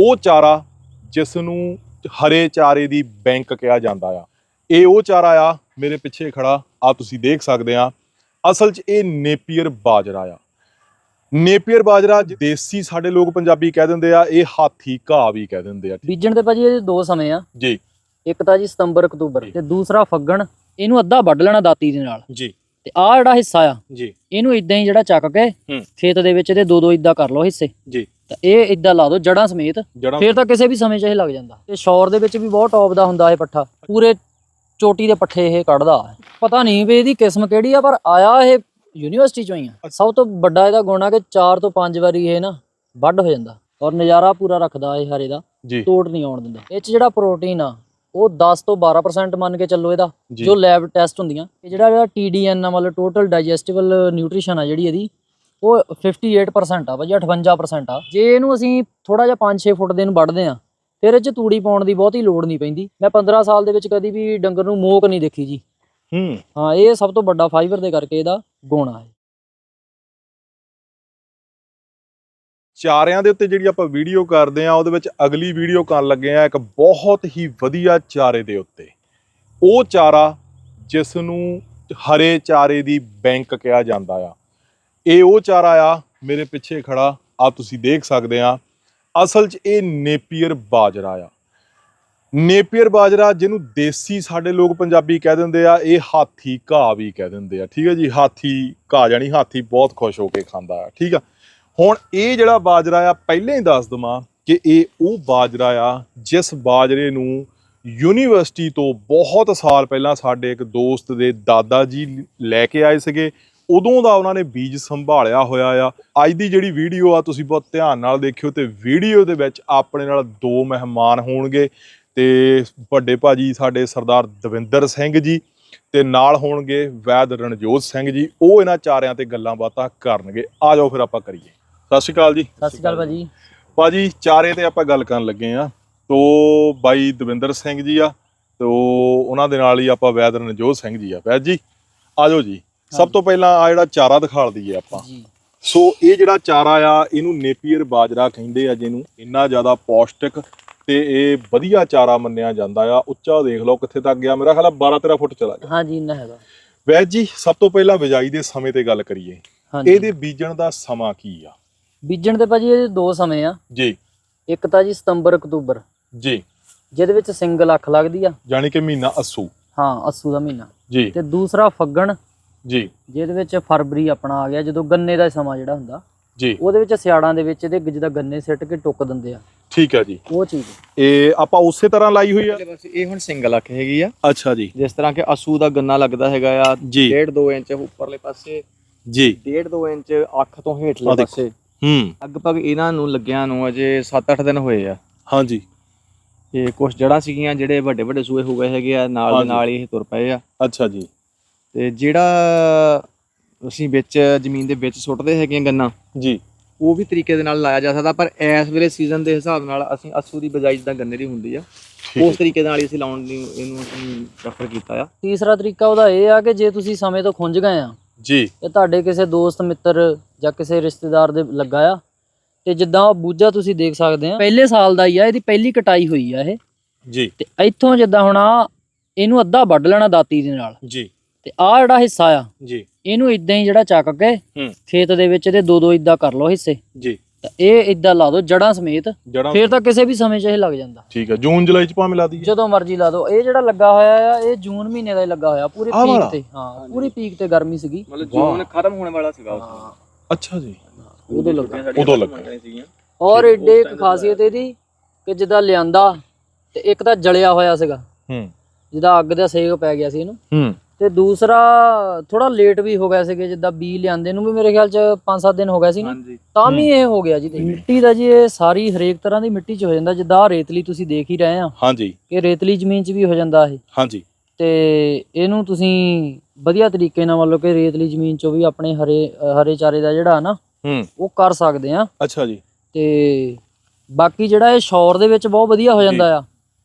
ਉਹ ਚਾਰਾ ਜਿਸ ਨੂੰ ਹਰੇ ਚਾਰੇ ਦੀ ਬੈਂਕ ਕਿਹਾ ਜਾਂਦਾ ਆ। ਇਹ ਉਹ ਚਾਰਾ ਆ ਮੇਰੇ ਪਿੱਛੇ ਖੜਾ ਆ ਤੁਸੀਂ ਦੇਖ ਸਕਦੇ ਆ। ਅਸਲ 'ਚ ਇਹ ਨੇਪੀਅਰ ਬਾਜਰਾ ਆ। ਨੇਪੀਅਰ ਬਾਜਰਾ ਦੇਸੀ ਸਾਡੇ ਲੋਕ ਪੰਜਾਬੀ ਕਹਿ ਦਿੰਦੇ ਆ ਇਹ ਹਾਥੀ ਘਾਹ ਵੀ ਕਹਿ ਦਿੰਦੇ ਆ। ਬੀਜਣ ਦੇ ਭਾਜੀ ਇਹ ਦੋ ਸਮੇਂ ਆ। ਜੀ। ਇੱਕ ਤਾਂ ਜੀ ਸਤੰਬਰ ਅਕਤੂਬਰ। ਤੇ ਦੂਸਰਾ ਫੱਗਣ ਇਹਨੂੰ ਅੱਧਾ ਵੱਢ ਲੈਣਾ ਦਾਤੀ ਦੇ ਨਾਲ। ਜੀ। ਤੇ ਆਹ ਜਿਹੜਾ ਹਿੱਸਾ ਆ ਜੀ। ਇਹਨੂੰ ਇਦਾਂ ਹੀ ਜਿਹੜਾ ਚੱਕ ਕੇ। ਖੇਤ ਦੇ ਵਿੱਚ ਇਹਦੇ ਦੋ ਦੋ ਇਦਾਂ ਕਰ ਲਓ ਹਿੱਸੇ। ਜੀ। ਤਾਂ ਇਹ ਇਦਾਂ ਲਾ ਦਿਓ ਜੜਾਂ ਸਮੇਤ। ਜੜਾ ਫੇਰ ਤਾਂ ਕਿਸੇ ਵੀ ਸਮੇਂ 'ਚ ਇਹ ਲੱਗ ਜਾਂਦਾ। ਤੇ ਸ਼ੌਰ ਦੇ ਵਿੱਚ ਵੀ ਬਹੁਤ ਟੌਪ ਦਾ ਹੁੰਦਾ ਇਹ ਪੱਠਾ। ਪੂਰੇ ਚੋਟੀ ਦੇ ਪੱਠੇ ਇਹ ਕੱਢਦਾ। ਪਤਾ ਨਹੀਂ ਵੀ ਇਹਦੀ ਕਿਸਮ ਕਿਹੜੀ ਆ ਪਰ ਆਇਆ ਇਹ ਯੂਨੀਵਰਸਿਟੀ ਚੋਂ ਹੀ ਆ। ਸਭ ਤੋਂ ਵੱਡਾ ਇਹਦਾ ਗੁਣ ਆ ਕਿ 4 ਤੋਂ 5 ਵਾਰੀ ਇਹ ਨਾ ਵੱਢ ਹੋ ਜਾਂਦਾ ਔਰ ਨਜ਼ਾਰਾ ਪੂਰਾ ਰੱਖਦਾ ਇਹ ਹਰੇ ਦਾ। ਤੋੜ ਨਹੀਂ ਆਉਣ ਦਿੰਦਾ। ਇਹ 'ਚ ਜਿਹੜਾ ਪ੍ਰੋਟੀਨ ਆ ਉਹ 10 ਤੋਂ 12% ਮੰਨ ਕੇ ਚੱਲੋ ਇਹਦਾ ਜੀ। ਲੈਬ ਟੈਸਟ ਹੁੰਦੀਆਂ। ਇਹ ਜਿਹੜਾ ਜਿਹੜਾ ਆ ਮਤਲਬ ਟੋਟਲ ਡਾਈਜੈਸਟੀਬਲ ਨਿਊਟ੍ਰੀਸ਼ਨ ਆ ਜਿਹੜੀ ਇਹਦੀ ਉਹ 58% ਆ ਭਾਜੀ 58% ਆ। ਜੇ ਇਹਨੂੰ ਅਸੀਂ ਥੋੜਾ ਜਿਹਾ 5-6 ਫੁੱਟ ਦੇ ਨੂੰ ਵੱਢਦੇ ਆ ਫਿਰ ਇਹ 'ਚ ਤੂੜੀ ਪਾਉਣ ਦੀ ਬਹੁਤੀ ਲੋੜ ਨਹੀਂ ਪੈਂਦੀ। ਮੈਂ 15 ਸਾਲ ਦੇ ਵਿੱਚ ਕਦੀ ਵੀ ਡੰਗਰ ਨੂੰ ਮੋਕ ਨਹੀਂ ਦੇਖੀ ਜੀ। ਹੂੰ। ਹਾਂ ਇਹ ਸਭ ਤੋਂ ਵੱਡਾ ਫਾਈਬਰ ਦੇ ਕਰਕੇ ਇਹਦਾ ਗੁਣ ਆ ਇਹ। ਚਾਰਿਆਂ ਦੇ ਉੱਤੇ ਜਿਹੜੀ ਆਪਾਂ ਵੀਡੀਓ ਕਰਦੇ ਆ ਉਹਦੇ ਵਿੱਚ ਅਗਲੀ ਵੀਡੀਓ ਕਰਨ ਲੱਗੇ ਆ ਇੱਕ ਬਹੁਤ ਹੀ ਵਧੀਆ ਚਾਰੇ ਦੇ ਉੱਤੇ। ਉਹ ਚਾਰਾ ਜਿਸ ਨੂੰ ਹਰੇ ਚਾਰੇ ਦੀ ਬੈਂਕ ਕਿਹਾ ਜਾਂਦਾ ਆ। ਇਹ ਉਹ ਚਾਰਾ ਆ, ਮੇਰੇ ਪਿੱਛੇ ਖੜਾ ਆ ਤੁਸੀਂ ਦੇਖ ਸਕਦੇ ਆ। ਅਸਲ 'ਚ ਇਹ ਨੇਪੀਅਰ ਬਾਜਰਾ ਆ। ਨੇਪੀਅਰ ਬਾਜਰਾ ਜਿਹਨੂੰ ਦੇਸੀ ਸਾਡੇ ਲੋਕ ਪੰਜਾਬੀ ਕਹਿ ਦਿੰਦੇ ਆ, ਇਹ ਹਾਥੀ ਘਾਹ ਵੀ ਕਹਿ ਦਿੰਦੇ ਆ। ਠੀਕ ਹੈ ਜੀ, ਹਾਥੀ ਘਾਹ ਜਾਨੀ ਹਾਥੀ ਬਹੁਤ ਖੁਸ਼ ਹੋ ਕੇ ਖਾਂਦਾ ਆ, ਠੀਕ ਆ। ਹੁਣ ਇਹ ਜਿਹੜਾ ਬਾਜਰਾ ਆ, ਪਹਿਲਾਂ ਹੀ ਦੱਸ ਦਵਾਂ ਕਿ ਇਹ ਉਹ ਬਾਜਰਾ ਆ, ਜਿਸ ਬਾਜਰੇ ਨੂੰ ਯੂਨੀਵਰਸਿਟੀ ਤੋਂ ਬਹੁਤ ਸਾਲ ਪਹਿਲਾਂ ਸਾਡੇ ਇੱਕ ਦੋਸਤ ਦੇ ਦਾਦਾ ਜੀ ਲੈ ਕੇ ਆਏ ਸੀਗੇ। ਉਦੋਂ ਦਾ ਉਹਨਾਂ ਨੇ ਬੀਜ ਸੰਭਾਲਿਆ ਹੋਇਆ ਆ। ਅੱਜ ਦੀ ਜਿਹੜੀ ਵੀਡੀਓ ਆ ਤੁਸੀਂ ਬਹੁਤ ਧਿਆਨ ਨਾਲ ਦੇਖਿਓ ਤੇ ਵੀਡੀਓ ਦੇ ਵਿੱਚ ਆਪਣੇ ਨਾਲ ਦੋ ਮਹਿਮਾਨ ਹੋਣਗੇ ਤੇ ਵੱਡੇ ਭਾਜੀ ਸਾਡੇ ਸਰਦਾਰ ਦਵਿੰਦਰ ਸਿੰਘ ਜੀ ਤੇ ਨਾਲ ਹੋਣਗੇ ਵੈਦ ਰਣਜੋਤ ਸਿੰਘ ਜੀ। ਉਹ ਇਹਨਾਂ ਚਾਰਿਆਂ ਤੇ ਗੱਲਾਂ ਬਾਤਾਂ ਕਰਨਗੇ। ਆ ਜਾਓ ਫਿਰ ਆਪਾਂ ਕਰੀਏ। ਸਤਿ ਸ਼੍ਰੀ ਅਕਾਲ ਜੀ। ਸਤਿ ਸ਼੍ਰੀ ਅਕਾਲ ਭਾਜੀ। ਭਾਜੀ ਚਾਰੇ ਤੇ ਆਪਾਂ ਗੱਲ ਕਰਨ ਲੱਗੇ ਆ। ਤੋ ਬਾਈ ਦਵਿੰਦਰ ਸਿੰਘ ਜੀ ਆ ਤੋ ਉਹਨਾਂ ਦੇ ਨਾਲ ਹੀ ਆਪਾਂ ਵੈਦ ਰਣਜੋਤ ਸਿੰਘ ਜੀ ਆ। ਵੈਦ ਜੀ ਆ ਜਾਓ ਜੀ। ਸਭ ਤੋਂ ਪਹਿਲਾਂ ਆ ਜਿਹੜਾ ਚਾਰਾ ਦਿਖਾਲ ਦਈਏ ਆਪਾਂ। ਜੀ। ਸੋ ਇਹ ਜਿਹੜਾ ਚਾਰਾ ਆ ਇਹਨੂੰ ਨੇਪੀਅਰ ਬਾਜਰਾ ਕਹਿੰਦੇ ਆ ਜਿਹਨੂੰ। ਇੰਨਾ ਜ਼ਿਆਦਾ ਪੌਸ਼ਟਿਕ ਤੇ ਇਹ ਵਧੀਆ ਚਾਰਾ ਮੰਨਿਆ ਜਾਂਦਾ ਆ। ਉੱਚਾ ਦੇਖ ਲਓ ਕਿੱਥੇ ਤੱਕ ਗਿਆ। ਮੇਰਾ ਖਿਆਲ ਆ 12 13 ਫੁੱਟ ਚਲਾ ਗਿਆ। ਹਾਂਜੀ ਇੰਨਾ ਹੈਗਾ। ਵੈਦ ਜੀ ਸਭ ਤੋਂ ਪਹਿਲਾਂ ਬਿਜਾਈ ਦੇ ਸਮੇਂ ਤੇ ਗੱਲ ਕਰੀਏ। ਇਹਦੇ ਬੀਜਣ ਦਾ ਸਮਾਂ ਕੀ ਆ? ਬੀਜਣ ਦੇ ਭਾਜੀ ਇਹ ਦੋ ਸਮੇਂ ਆ। ਜੀ। ਇੱਕ ਤਾਂ ਜੀ ਸਤੰਬਰ ਅਕਤੂਬਰ। ਜੀ। ਜਿਹਦੇ ਵਿੱਚ ਸਿੰਗਲ ਅੱਖ ਲੱਗਦੀ ਆ। ਜਾਣੀ ਕਿ ਮਹੀਨਾ ਅਸੂ। ਹਾਂ ਅੱਸੂ ਦਾ ਮਹੀਨਾ। ਜੀ। ਤੇ ਦੂਸਰਾ ਫੱਗਣ। ਜੀ। ਜਿਹਦੇ ਵਿੱਚ ਫਰਵਰੀ ਆਪਣਾ ਆ ਗਿਆ ਜਦੋਂ ਗੰਨੇ ਦਾ ਸਮਾਂ ਜਿਹੜਾ ਹੁੰਦਾ ਜੀ। ਉਹਦੇ ਵਿੱਚ ਸਿਆੜਾਂ ਦੇ ਵਿੱਚ ਇਹਦੇ ਜਿਹਦਾ ਗੰਨੇ ਸਿੱਟ ਕੇ ਟੁੱਕ ਦਿੰਦੇ ਆ। ਠੀਕ ਹੈ ਜੀ। ਉਹ ਚੀਜ਼ ਇਹ ਆਪਾਂ ਉਸੇ ਤਰ੍ਹਾਂ ਲਾਈ ਹੋਈ ਆ? ਪਾਸੇ ਇਹ ਹੁਣ ਸਿੰਗਲ ਅੱਖ ਹੈਗੀ ਆ। ਅੱਛਾ ਜੀ। ਜਿਸ ਤਰ੍ਹਾਂ ਕਿ ਅਸੂ ਦਾ ਗੰਨਾ ਲੱਗਦਾ ਹੈਗਾ ਆ ਜੀ। 1.5 2 ਇੰਚ ਉੱਪਰਲੇ ਪਾਸੇ ਜੀ। 1.5 2 ਇੰਚ ਅੱਖ ਤੋਂ ਹੇਠਲੇ। ਪਾਸੇ। ਹੂੰ। ਲਗਭਗ ਇਹਨਾਂ ਨੂੰ ਲੱਗਿਆਂ ਨੂੰ ਅਜੇ 7-8 ਦਿਨ ਹੋਏ ਆ। ਹਾਂਜੀ। ਤੇ ਕੁਝ ਜੜਾਂ ਸੀਗੀਆਂ ਜਿਹੜੇ ਵੱਡੇ ਵੱਡੇ ਸੂਏ ਹੋ ਗਏ ਹੈਗੇ ਆ ਨਾਲ ਦੇ। ਨਾਲ ਹੀ ਇਹ ਤੁਰ ਪਏ ਆ। ਅੱਛਾ ਜੀ। ਤੇ ਜਿਹੜਾ ਅਸੀਂ ਵਿੱਚ ਜ਼ਮੀਨ ਦੇ ਵਿੱਚ ਸੁੱਟਦੇ ਹੈਗੇ ਆ ਗੰਨਾ ਜੀ। ਉਹ ਵੀ ਤਰੀਕੇ ਦੇ ਨਾਲ ਲਾਇਆ ਜਾ ਸਕਦਾ ਪਰ ਇਸ ਵੇਲੇ ਸੀਜ਼ਨ ਦੇ ਹਿਸਾਬ ਨਾਲ ਅਸੀਂ ਅਸੂ ਦੀ ਬਜਾਈ ਜਿੱਦਾਂ ਗੰਨੇ ਦੀ ਹੁੰਦੀ ਆ ਉਸ ਤਰੀਕੇ ਦੇ ਨਾਲ ਹੀ ਅਸੀਂ ਲਾਉਣ ਦੀ ਇਹਨੂੰ ਅਸੀਂ ਪ੍ਰੈਫਰ ਕੀਤਾ ਆ। ਤੀਸਰਾ ਤਰੀਕਾ ਉਹਦਾ ਇਹ ਆ ਕਿ ਜੇ ਤੁਸੀਂ ਸਮੇਂ ਤੋਂ ਖੁੰਝ ਗਏ ਆ ਜੀ। ਇਹ ਤੁਹਾਡੇ ਕਿਸੇ ਦੋਸਤ ਮਿੱਤਰ ਜਾਂ ਕਿਸੇ ਰਿਸ਼ਤੇਦਾਰ ਦੇ ਲੱਗਾ ਆ ਤੇ ਜਿੱਦਾਂ ਉਹ ਬੂਝਾ ਤੁਸੀਂ ਦੇਖ ਸਕਦੇ ਆ ਪਹਿਲੇ ਸਾਲ ਦਾ ਹੀ ਆ ਇਹਦੀ ਪਹਿਲੀ ਕਟਾਈ ਹੋਈ ਆ ਇਹ। ਜੀ। ਤੇ ਇੱਥੋਂ ਜਿੱਦਾਂ ਹੁਣ ਆ ਇਹਨੂੰ ਅੱਧਾ ਵੱਢ ਲੈਣਾ ਦਾਤੀ ਦੇ ਨਾਲ। ਜੀ। ਤੇ ਆ ਜਿਹੜਾ ਹਿੱਸਾ ਆ ਜੀ। ਇਹਨੂੰ ਇਦਾਂ ਹੀ ਜਿਹੜਾ ਚੱਕ ਕੇ ਖੇਤ ਦੇ ਵਿੱਚ ਇਹਦੇ ਦੋ ਦੋ ਇਦਾਂ ਕਰ ਲਓ ਹਿੱਸੇ। ਜੀ। ਤਾਂ ਇਹ ਇਦਾਂ ਲਾ ਦਿਓ ਜੜਾਂ ਸਮੇਤ। ਜੜਾ ਫੇਰ ਤਾਂ ਕਿਸੇ ਵੀ ਸਮੇਂ 'ਚ ਇਹ ਲੱਗ ਜਾਂਦਾ। ਠੀਕ ਹੈ ਜੂਨ ਜੁਲਾਈ ਚ ਭਾਵੇਂ ਲਾ ਦਈਏ। ਜਦੋਂ ਮਰਜ਼ੀ ਲਾ ਦਿਓ। ਇਹ ਜਿਹੜਾ ਲੱਗਾ ਹੋਇਆ ਆ ਇਹ ਜੂਨ ਮਹੀਨੇ ਦਾ ਹੀ ਲੱਗਾ ਹੋਇਆ ਪੂਰੇ ਆਹ ਵਾਲਾ? ਪੀਕ ਤੇ ਹਾਂ ਪੂਰੀ ਪੀਕ ਤੇ ਗਰਮੀ ਸੀਗੀ। ਮਤਲਬ ਜੂਨ ਖਤਮ ਹੋਣ ਵਾਲਾ ਸੀਗਾ ਹਾਂ। ਅੱਛਾ ਜੀ। ਉਦੋਂ ਲੱਗਾ। ਉਦੋਂ ਲੱਗਾ। ਔਰ ਏਡੇ ਇੱਕ ਖਾਸੀਅਤ ਇਹਦੀ ਕਿ ਜਿੱਦਾਂ ਲਿਆਂਦਾ ਤੇ ਇੱਕ ਤਾਂ ਜਲਿਆ ਹੋਇਆ ਸੀਗਾ। ਹੂੰ। ਜਿੱਦਾਂ ਅੱਗ ਦਾ ਸੇਕ ਪੈ ਗਿਆ ਸੀ ਇਹਨੂੰ। ਹੂੰ। ਤੇ ਦੂਸਰਾ ਥੋੜਾ ਲੇਟ ਵੀ ਹੋ ਗਿਆ ਸੀਗੇ ਜਿੱਦਾਂ ਬੀ ਲਿਆਂਦੇ ਨੂੰ ਵੀ ਮੇਰੇ ਖਿਆਲ ਚ 5-7 ਦਿਨ ਹੋ ਗਏ ਸੀ ਨਾ ਤਾਂ ਵੀ ਇਹ ਹੋ ਗਿਆ ਜੀ। ਤੇ ਮਿੱਟੀ ਦਾ ਜੀ ਇਹ ਸਾਰੀ ਹਰੇਕ ਤਰ੍ਹਾਂ ਦੀ ਮਿੱਟੀ ਚ ਹੋ ਜਾਂਦਾ ਜਿੱਦਾਂ ਆਹ ਰੇਤਲੀ ਤੁਸੀਂ ਦੇਖ ਹੀ ਰਹੇ ਆ। ਹਾਂਜੀ। ਕਿ ਰੇਤਲੀ ਜ਼ਮੀਨ ਚ ਵੀ ਹੋ ਜਾਂਦਾ ਇਹ। ਹਾਂਜੀ। ਤੇ ਇਹਨੂੰ ਤੁਸੀਂ ਵਧੀਆ ਤਰੀਕੇ ਨਾਲ ਮੰਨ ਲਓ ਕਿ ਰੇਤਲੀ ਜ਼ਮੀਨ ਚੋਂ ਵੀ ਆਪਣੇ ਹਰੇ ਹਰੇ ਚਾਰੇ ਦਾ ਜਿਹੜਾ ਨਾ ਹੂੰ। ਉਹ ਕਰ ਸਕਦੇ ਆ। ਅੱਛਾ ਜੀ। ਤੇ ਬਾਕੀ ਜਿਹੜਾ ਇਹ ਸ਼ੌਰ ਦੇ ਵਿੱਚ ਬਹੁਤ ਵਧੀਆ ਹੋ ਜਾਂਦਾ ਆ।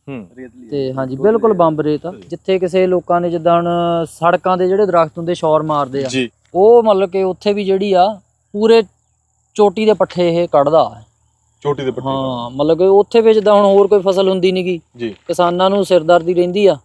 ਹੂੰ। ਤੇ ਹਾਂਜੀ ਬਿਲਕੁਲ ਬੰਬ ਰੇਤ ਆ। ਜਿੱਥੇ ਕਿਸੇ ਲੋਕਾਂ ਨੇ ਜਿੱਦਾਂ ਹੁਣ ਸੜਕਾਂ ਦੇ ਜਿਹੜੇ ਦਰਖਤ ਹੁੰਦੇ ਸ਼ੌਰ ਮਾਰਦੇ ਆ ਜੀ। ਉਹ ਮਤਲਬ ਕਿ ਉੱਥੇ ਵੀ ਜਿਹੜੀ ਆ ਪੂਰੇ ਚੋਟੀ ਦੇ ਪੱਠੇ ਇਹ ਕੱਢਦਾ ਚੋਟੀ ਦੇ ਦਾ। ਹਾਂ ਮਤਲਬ ਕਿ ਉੱਥੇ ਵੀ ਜਿੱਦਾਂ ਹੁਣ ਹੋਰ ਕੋਈ ਫਸਲ ਹੁੰਦੀ ਨਹੀਂਗੀ ਕਿਸਾਨਾਂ ਨੂੰ ਸਿਰਦਰਦੀ ਰਹਿੰਦੀ ਆ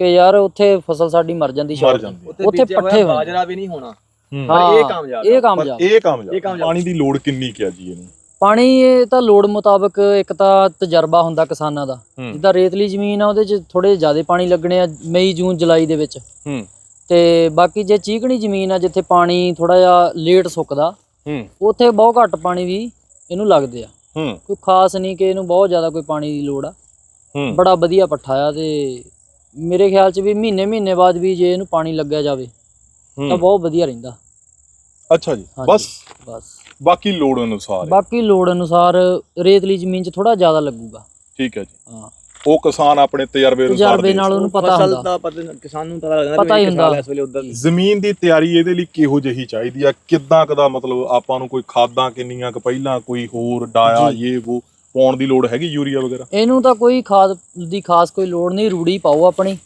ਕਿ ਯਾਰ ਉੱਥੇ ਫਸਲ ਸਾਡੀ ਮਰ ਜਾਂਦੀ ਜਾਂਦੀ ਉੱਥੇ ਪੱਠੇ। ਬਾਜਰਾ ਵੀ ਨਹੀਂ ਹੋਣਾ। ਹੂੰ। ਇਹ ਕਾਮਯਾਬ ਇਹ ਕਾਮਯਾਬ ਇਹ ਕਾਮਯਾਬ। ਪਾਣੀ ਦੀ ਲੋੜ ਕਿੰਨੀ ਕਿਆ ਜੀ ਇਹਨੂੰ? ਪਾਣੀ ਇਹ ਤਾਂ ਲੋੜ ਮੁਤਾਬਕ ਇੱਕ ਤਾਂ ਤਜਰਬਾ ਹੁੰਦਾ ਕਿਸਾਨਾਂ ਦਾ। ਜਿੱਦਾਂ ਰੇਤਲੀ ਜ਼ਮੀਨ ਆ ਉਹਦੇ 'ਚ ਥੋੜੇ ਜ਼ਿਆਦਾ ਪਾਣੀ ਲੱਗਣੇ ਆ ਮਈ ਜੂਨ ਜੁਲਾਈ ਦੇ ਵਿੱਚ। ਤੇ ਬਾਕੀ ਜੇ ਚੀਕਣੀ ਜ਼ਮੀਨ ਆ ਜਿੱਥੇ ਪਾਣੀ ਥੋੜਾ ਜਿਹਾ ਲੇਟ ਸੁੱਕਦਾ ਉੱਥੇ ਬਹੁਤ ਘੱਟ ਪਾਣੀ ਵੀ ਇਹਨੂੰ ਲੱਗਦੇ ਆ। ਕੋਈ ਖਾਸ ਨਹੀਂ ਕਿ ਇਹਨੂੰ ਬਹੁਤ ਜ਼ਿਆਦਾ ਕੋਈ ਪਾਣੀ ਦੀ ਲੋੜ ਆ। ਬੜਾ ਵਧੀਆ ਪੱਠਾ ਆ ਤੇ ਮੇਰੇ ਖਿਆਲ 'ਚ ਵੀ ਮਹੀਨੇ ਮਹੀਨੇ ਬਾਅਦ ਵੀ ਜੇ ਇਹਨੂੰ ਪਾਣੀ ਲੱਗਿਆ ਜਾਵੇ ਤਾਂ। ਬਹੁਤ ਵਧੀਆ ਰਹਿੰਦਾ। ਅੱਛਾ ਜੀ। ਬਸ। ਬਸ। ਬਾਕੀ ਲੋੜ ਅਨੁਸਾਰ ਹੈ। ਬਾਕੀ ਲੋੜ ਅਨੁਸਾਰ ਰੇਤਲੀ ਜ਼ਮੀਨ 'ਚ ਥੋੜਾ ਜ਼ਿਆਦਾ ਲੱਗੂਗਾ। ਠੀਕ ਹੈ ਜੀ। ਹਾਂ। ਉਹ ਕਿਸਾਨ ਆਪਣੇ ਤਜਰਬੇ ਅਨੁਸਾਰ ਤਜਰਬੇ ਦੇ ਨਾਲ ਉਹਨੂੰ ਪਤਾ ਫਸਲ ਹੁੰਦਾ। ਦਾ ਪਤਾ ਕਿਸਾਨ ਨੂੰ ਪਤਾ ਲੱਗਦਾ ਪਤਾ ਹੀ ਹੁੰਦਾ। ਇਸ ਵੇਲੇ ਉਧਰ ਜ਼ਮੀਨ ਦੀ ਤਿਆਰੀ ਇਹਦੇ ਲਈ ਕਿਹੋ ਜਿਹੀ ਚਾਹੀਦੀ ਆ? ਕਿੱਦਾਂ ਕਦਾ ਮਤਲਬ ਆਪਾਂ ਨੂੰ ਕੋਈ ਖਾਦਾਂ ਕਿੰਨੀਆਂ ਕੁ ਪਹਿਲਾਂ ਕੋਈ ਹੋਰ ਡਾਇਆ ਇਹ ਉਹ ਪਾਉਣ ਦੀ ਲੋੜ ਹੈਗੀ ਯੂਰੀਆ ਵਗੈਰਾ? ਇਹਨੂੰ ਤਾਂ ਕੋਈ ਖਾਦ ਦੀ ਖਾਸ ਕੋਈ ਲੋੜ ਨਹੀਂ। ਰੂੜੀ ਪਾਓ ਆਪਣੀ।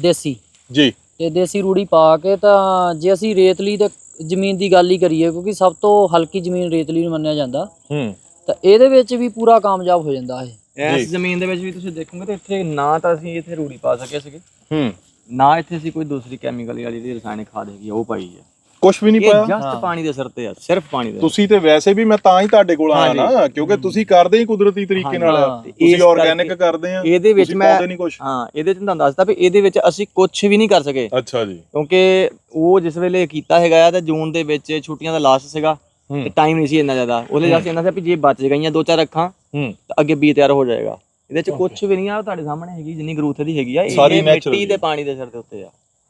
ਦੇਸੀ। ਜੀ। ਤੇ ਦੇਸੀ ਰੂੜੀ ਪਾ ਕੇ ਤਾਂ ਜੇ ਅਸੀਂ ਰੇਤਲੀ ਤੇ ਜ਼ਮੀਨ ਦੀ ਗੱਲ ਹੀ ਕਰੀਏ ਕਿਉਂਕਿ ਸਭ ਤੋਂ ਹਲਕੀ ਜ਼ਮੀਨ ਰੇਤਲੀ ਨੂੰ ਮੰਨਿਆ ਜਾਂਦਾ। ਹੂੰ। ਤਾਂ ਇਹਦੇ ਵਿੱਚ ਵੀ ਪੂਰਾ ਕਾਮਯਾਬ ਹੋ ਜਾਂਦਾ ਇਹ। ਇਸ ਜ਼ਮੀਨ ਦੇ ਵਿੱਚ ਵੀ ਤੁਸੀਂ ਦੇਖੋਗੇ ਤੇ ਇੱਥੇ ਨਾ ਤਾਂ ਅਸੀਂ ਇੱਥੇ ਰੂੜੀ ਪਾ ਸਕੇ ਸੀਗੇ। ਹੂੰ। ਨਾ ਇੱਥੇ ਅਸੀਂ ਕੋਈ ਦੂਸਰੀ ਕੈਮੀਕਲ ਵਾਲੀ ਜਿਹੜੀ ਰਸਾਇਣਿਕ ਖਾਦ ਹੈਗੀ ਆ, ਉਹ ਪਾਈ ਹੈ। ਕੁਝ ਵੀ ਨਹੀਂ ਇਹ ਪਾਇਆ? ਜਸਟ ਪਾਣੀ ਦੇ ਸਿਰ ਤੇ ਆ ਸਿਰਫ ਪਾਣੀ ਦੇ ਤੁਸੀਂ ਤੇ ਵੈਸੇ ਵੀ ਮੈਂ ਤਾਂ ਹੀ ਤੁਹਾਡੇ ਕੋਲ ਆਇਆ। ਨਾ ਕਿਉਂਕਿ ਤੁਸੀਂ ਕਰਦੇ ਹੀ ਕੁਦਰਤੀ ਤਰੀਕੇ ਨਾਲ। ਹਾਂ। ਤੁਸੀਂ ਇਸ ਆਰਗੈਨਿਕ ਕਰਕੇ ਕਰਦੇ ਆ ਇਹਦੇ ਵਿੱਚ ਤੁਸੀਂ ਮੈਂ ਪਾਉਂਦੇ ਨਹੀਂ ਕੁਝ ਹਾਂ ਇਹਦੇ ਚ ਤੁਹਾਨੂੰ ਦੱਸਦਾ ਵੀ ਇਹਦੇ ਵਿੱਚ ਅਸੀਂ ਕੁਝ ਵੀ ਨਹੀਂ ਕਰ ਸਕੇ। ਅੱਛਾ ਜੀ। ਕਿਉਂਕਿ ਉਹ ਜਿਸ ਵੇਲੇ ਕੀਤਾ ਹੈਗਾ ਆ ਤੇ ਜੂਨ ਦੇ ਵਿੱਚ ਛੁੱਟੀਆਂ ਦਾ ਲਾਸਟ ਸੀਗਾ ਹੂੰ। ਤੇ ਟਾਈਮ ਨਹੀਂ ਸੀ ਇੰਨਾ ਜ਼ਿਆਦਾ। ਉਹਦੇ ਵਾਸਤੇ ਇੰਨਾ ਸੀ ਵੀ ਜੇ ਬਚ ਗਈਆਂ ਦੋ ਚਾਰ ਅੱਖਾਂ ਹੂੰ। ਤਾਂ ਅੱਗੇ ਬੀ ਤਿਆਰ ਹੋ ਜਾਏਗਾ। ਇਹਦੇ ਚ ਕੁਝ ਵੀ ਨਹੀਂ ਆ ਤੁਹਾਡੇ ਸਾਹਮਣੇ ਹੈਗੀ ਜਿੰਨੀ ਗਰੋਥ ਦੀ ਹੈਗੀ ਆ ਇਹ ਸਾਰੀ natural ਮਿੱਟੀ। ਤੇ ਪਾਣੀ ਦੇ ਸਿਰ ਦੇ ਉੱਤੇ ਆ।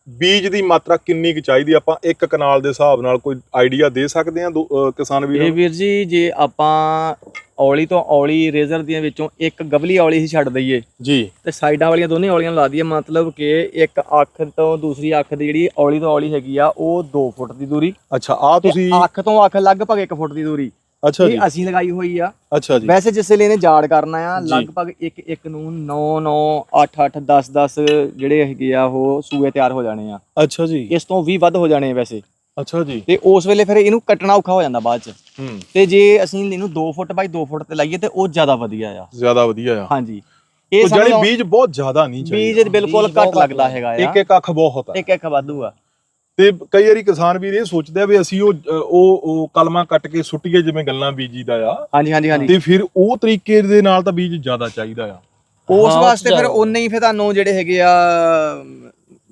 ਬੀਜ ਦੀ ਮਾਤਰਾ ਕਿੰਨੀ ਕੁ ਚਾਹੀਦੀ? ਆਪਾਂ ਇੱਕ ਕਨਾਲ ਦੇ ਹਿਸਾਬ ਨਾਲ ਕੋਈ ਆਈਡੀਆ ਦੇ ਸਕਦੇ ਆ ਕਿਸਾਨ ਵੀਰਾਂ? ਇਹ? ਵੀਰ ਜੀ ਜੇ ਆਪਾਂ ਔਲੀ ਤੋਂ ਔਲੀ ਰੇਜ਼ਰ ਦੀਆਂ ਵਿੱਚੋਂ ਇੱਕ ਗਵਲੀ ਔਲੀ ਹੀ ਛੱਡ ਦਈਏ ਜੀ। ਤੇ ਸਾਈਡਾਂ ਵਾਲੀਆਂ ਦੋਨੇ ਔਲੀਆਂ ਲਾ ਦਈਏ ਮਤਲਬ ਕਿ ਇੱਕ ਅੱਖ ਤੋਂ ਦੂਸਰੀ ਅੱਖ ਦੀ ਜਿਹੜੀ ਔਲੀ ਤੋਂ ਔਲੀ ਹੈਗੀ ਆ ਉਹ 2 ਫੁੱਟ ਦੀ ਦੂਰੀ ਅੱਛਾ ਆ ਤੁਸੀਂ ਅੱਖ ਤੋਂ ਅੱਖ ਲਗਭਗ 1 ਫੁੱਟ ਦੀ ਦੂਰੀ। ਅੱਛਾ ਜੀ। ਇਹ ਅਸੀਂ ਲਗਾਈ ਹੋਈ ਆ। ਅੱਛਾ ਜੀ। ਵੈਸੇ ਜਿਸ ਵੇਲੇ ਇਹਨੇ ਜਾੜ ਕਰਨਾ ਆ ਜੀ। ਲਗਭਗ 1 1 ਨੂੰ 9 9 8 8 10 10 ਜਿਹੜੇ ਹੈਗੇ ਆ ਉਹ ਸੂਏ ਤਿਆਰ ਹੋ ਜਾਣੇ ਆ। ਅੱਛਾ ਜੀ। ਇਸ ਤੋਂ ਵੀ ਵੱਧ ਹੋ ਜਾਣੇ ਆ ਵੈਸੇ। ਅੱਛਾ ਜੀ। ਤੇ ਉਸ ਵੇਲੇ ਫਿਰ ਇਹਨੂੰ ਕੱਟਣਾ ਔਖਾ ਹੋ ਜਾਂਦਾ ਬਾਅਦ ਚ। ਹੂੰ। ਤੇ ਜੇ ਅਸੀਂ ਇਹਨੂੰ 2 ਫੁੱਟ ਬਾਈ 2 ਫੁੱਟ ਤੇ ਲਾਈਏ ਤੇ ਉਹ ਜ਼ਿਆਦਾ ਵਧੀਆ ਆ। ਜ਼ਿਆਦਾ ਵਧੀਆ ਆ। ਹਾਂਜੀ। ਇਹ ਜਿਹੜੀ ਬੀਜ ਬਹੁਤ ਜ਼ਿਆਦਾ ਨਹੀਂ ਚਾਹੀਦਾ। ਬੀਜ ਬਿਲਕੁਲ ਘੱਟ ਲੱਗਦਾ ਹੈਗਾ ਆ। ਇੱਕ ਇੱਕ ਅੱਖ ਬਹੁਤ ਆ। ਇੱਕ ਇੱਕ ਵਾਧੂ ਆ। ਤੇ ਕਈ ਵਾਰੀ ਕਿਸਾਨ ਵੀਰ ਇਹ ਸੋਚਦੇ ਆ ਵੀ ਅਸੀਂ ਉਹ ਉਹ ਉਹ ਕਲਮਾਂ ਕੱਟ ਕੇ ਸੁੱਟੀਏ ਜਿਵੇਂ ਗੱਲਾਂ ਬੀਜੀ ਦਾ ਆ। ਹਾਂਜੀ ਹਾਂਜੀ ਹਾਂਜੀ। ਤੇ ਫਿਰ ਉਹ ਤਰੀਕੇ ਦੇ ਨਾਲ ਤਾਂ ਬੀਜ ਜ਼ਿਆਦਾ ਚਾਹੀਦਾ ਆ। ਉਸ ਹਾਂ, ਵਾਸਤੇ ਫਿਰ। ਉਨੇ ਹੀ ਫਿਰ ਤੁਹਾਨੂੰ ਜਿਹੜੇ ਹੈਗੇ ਆ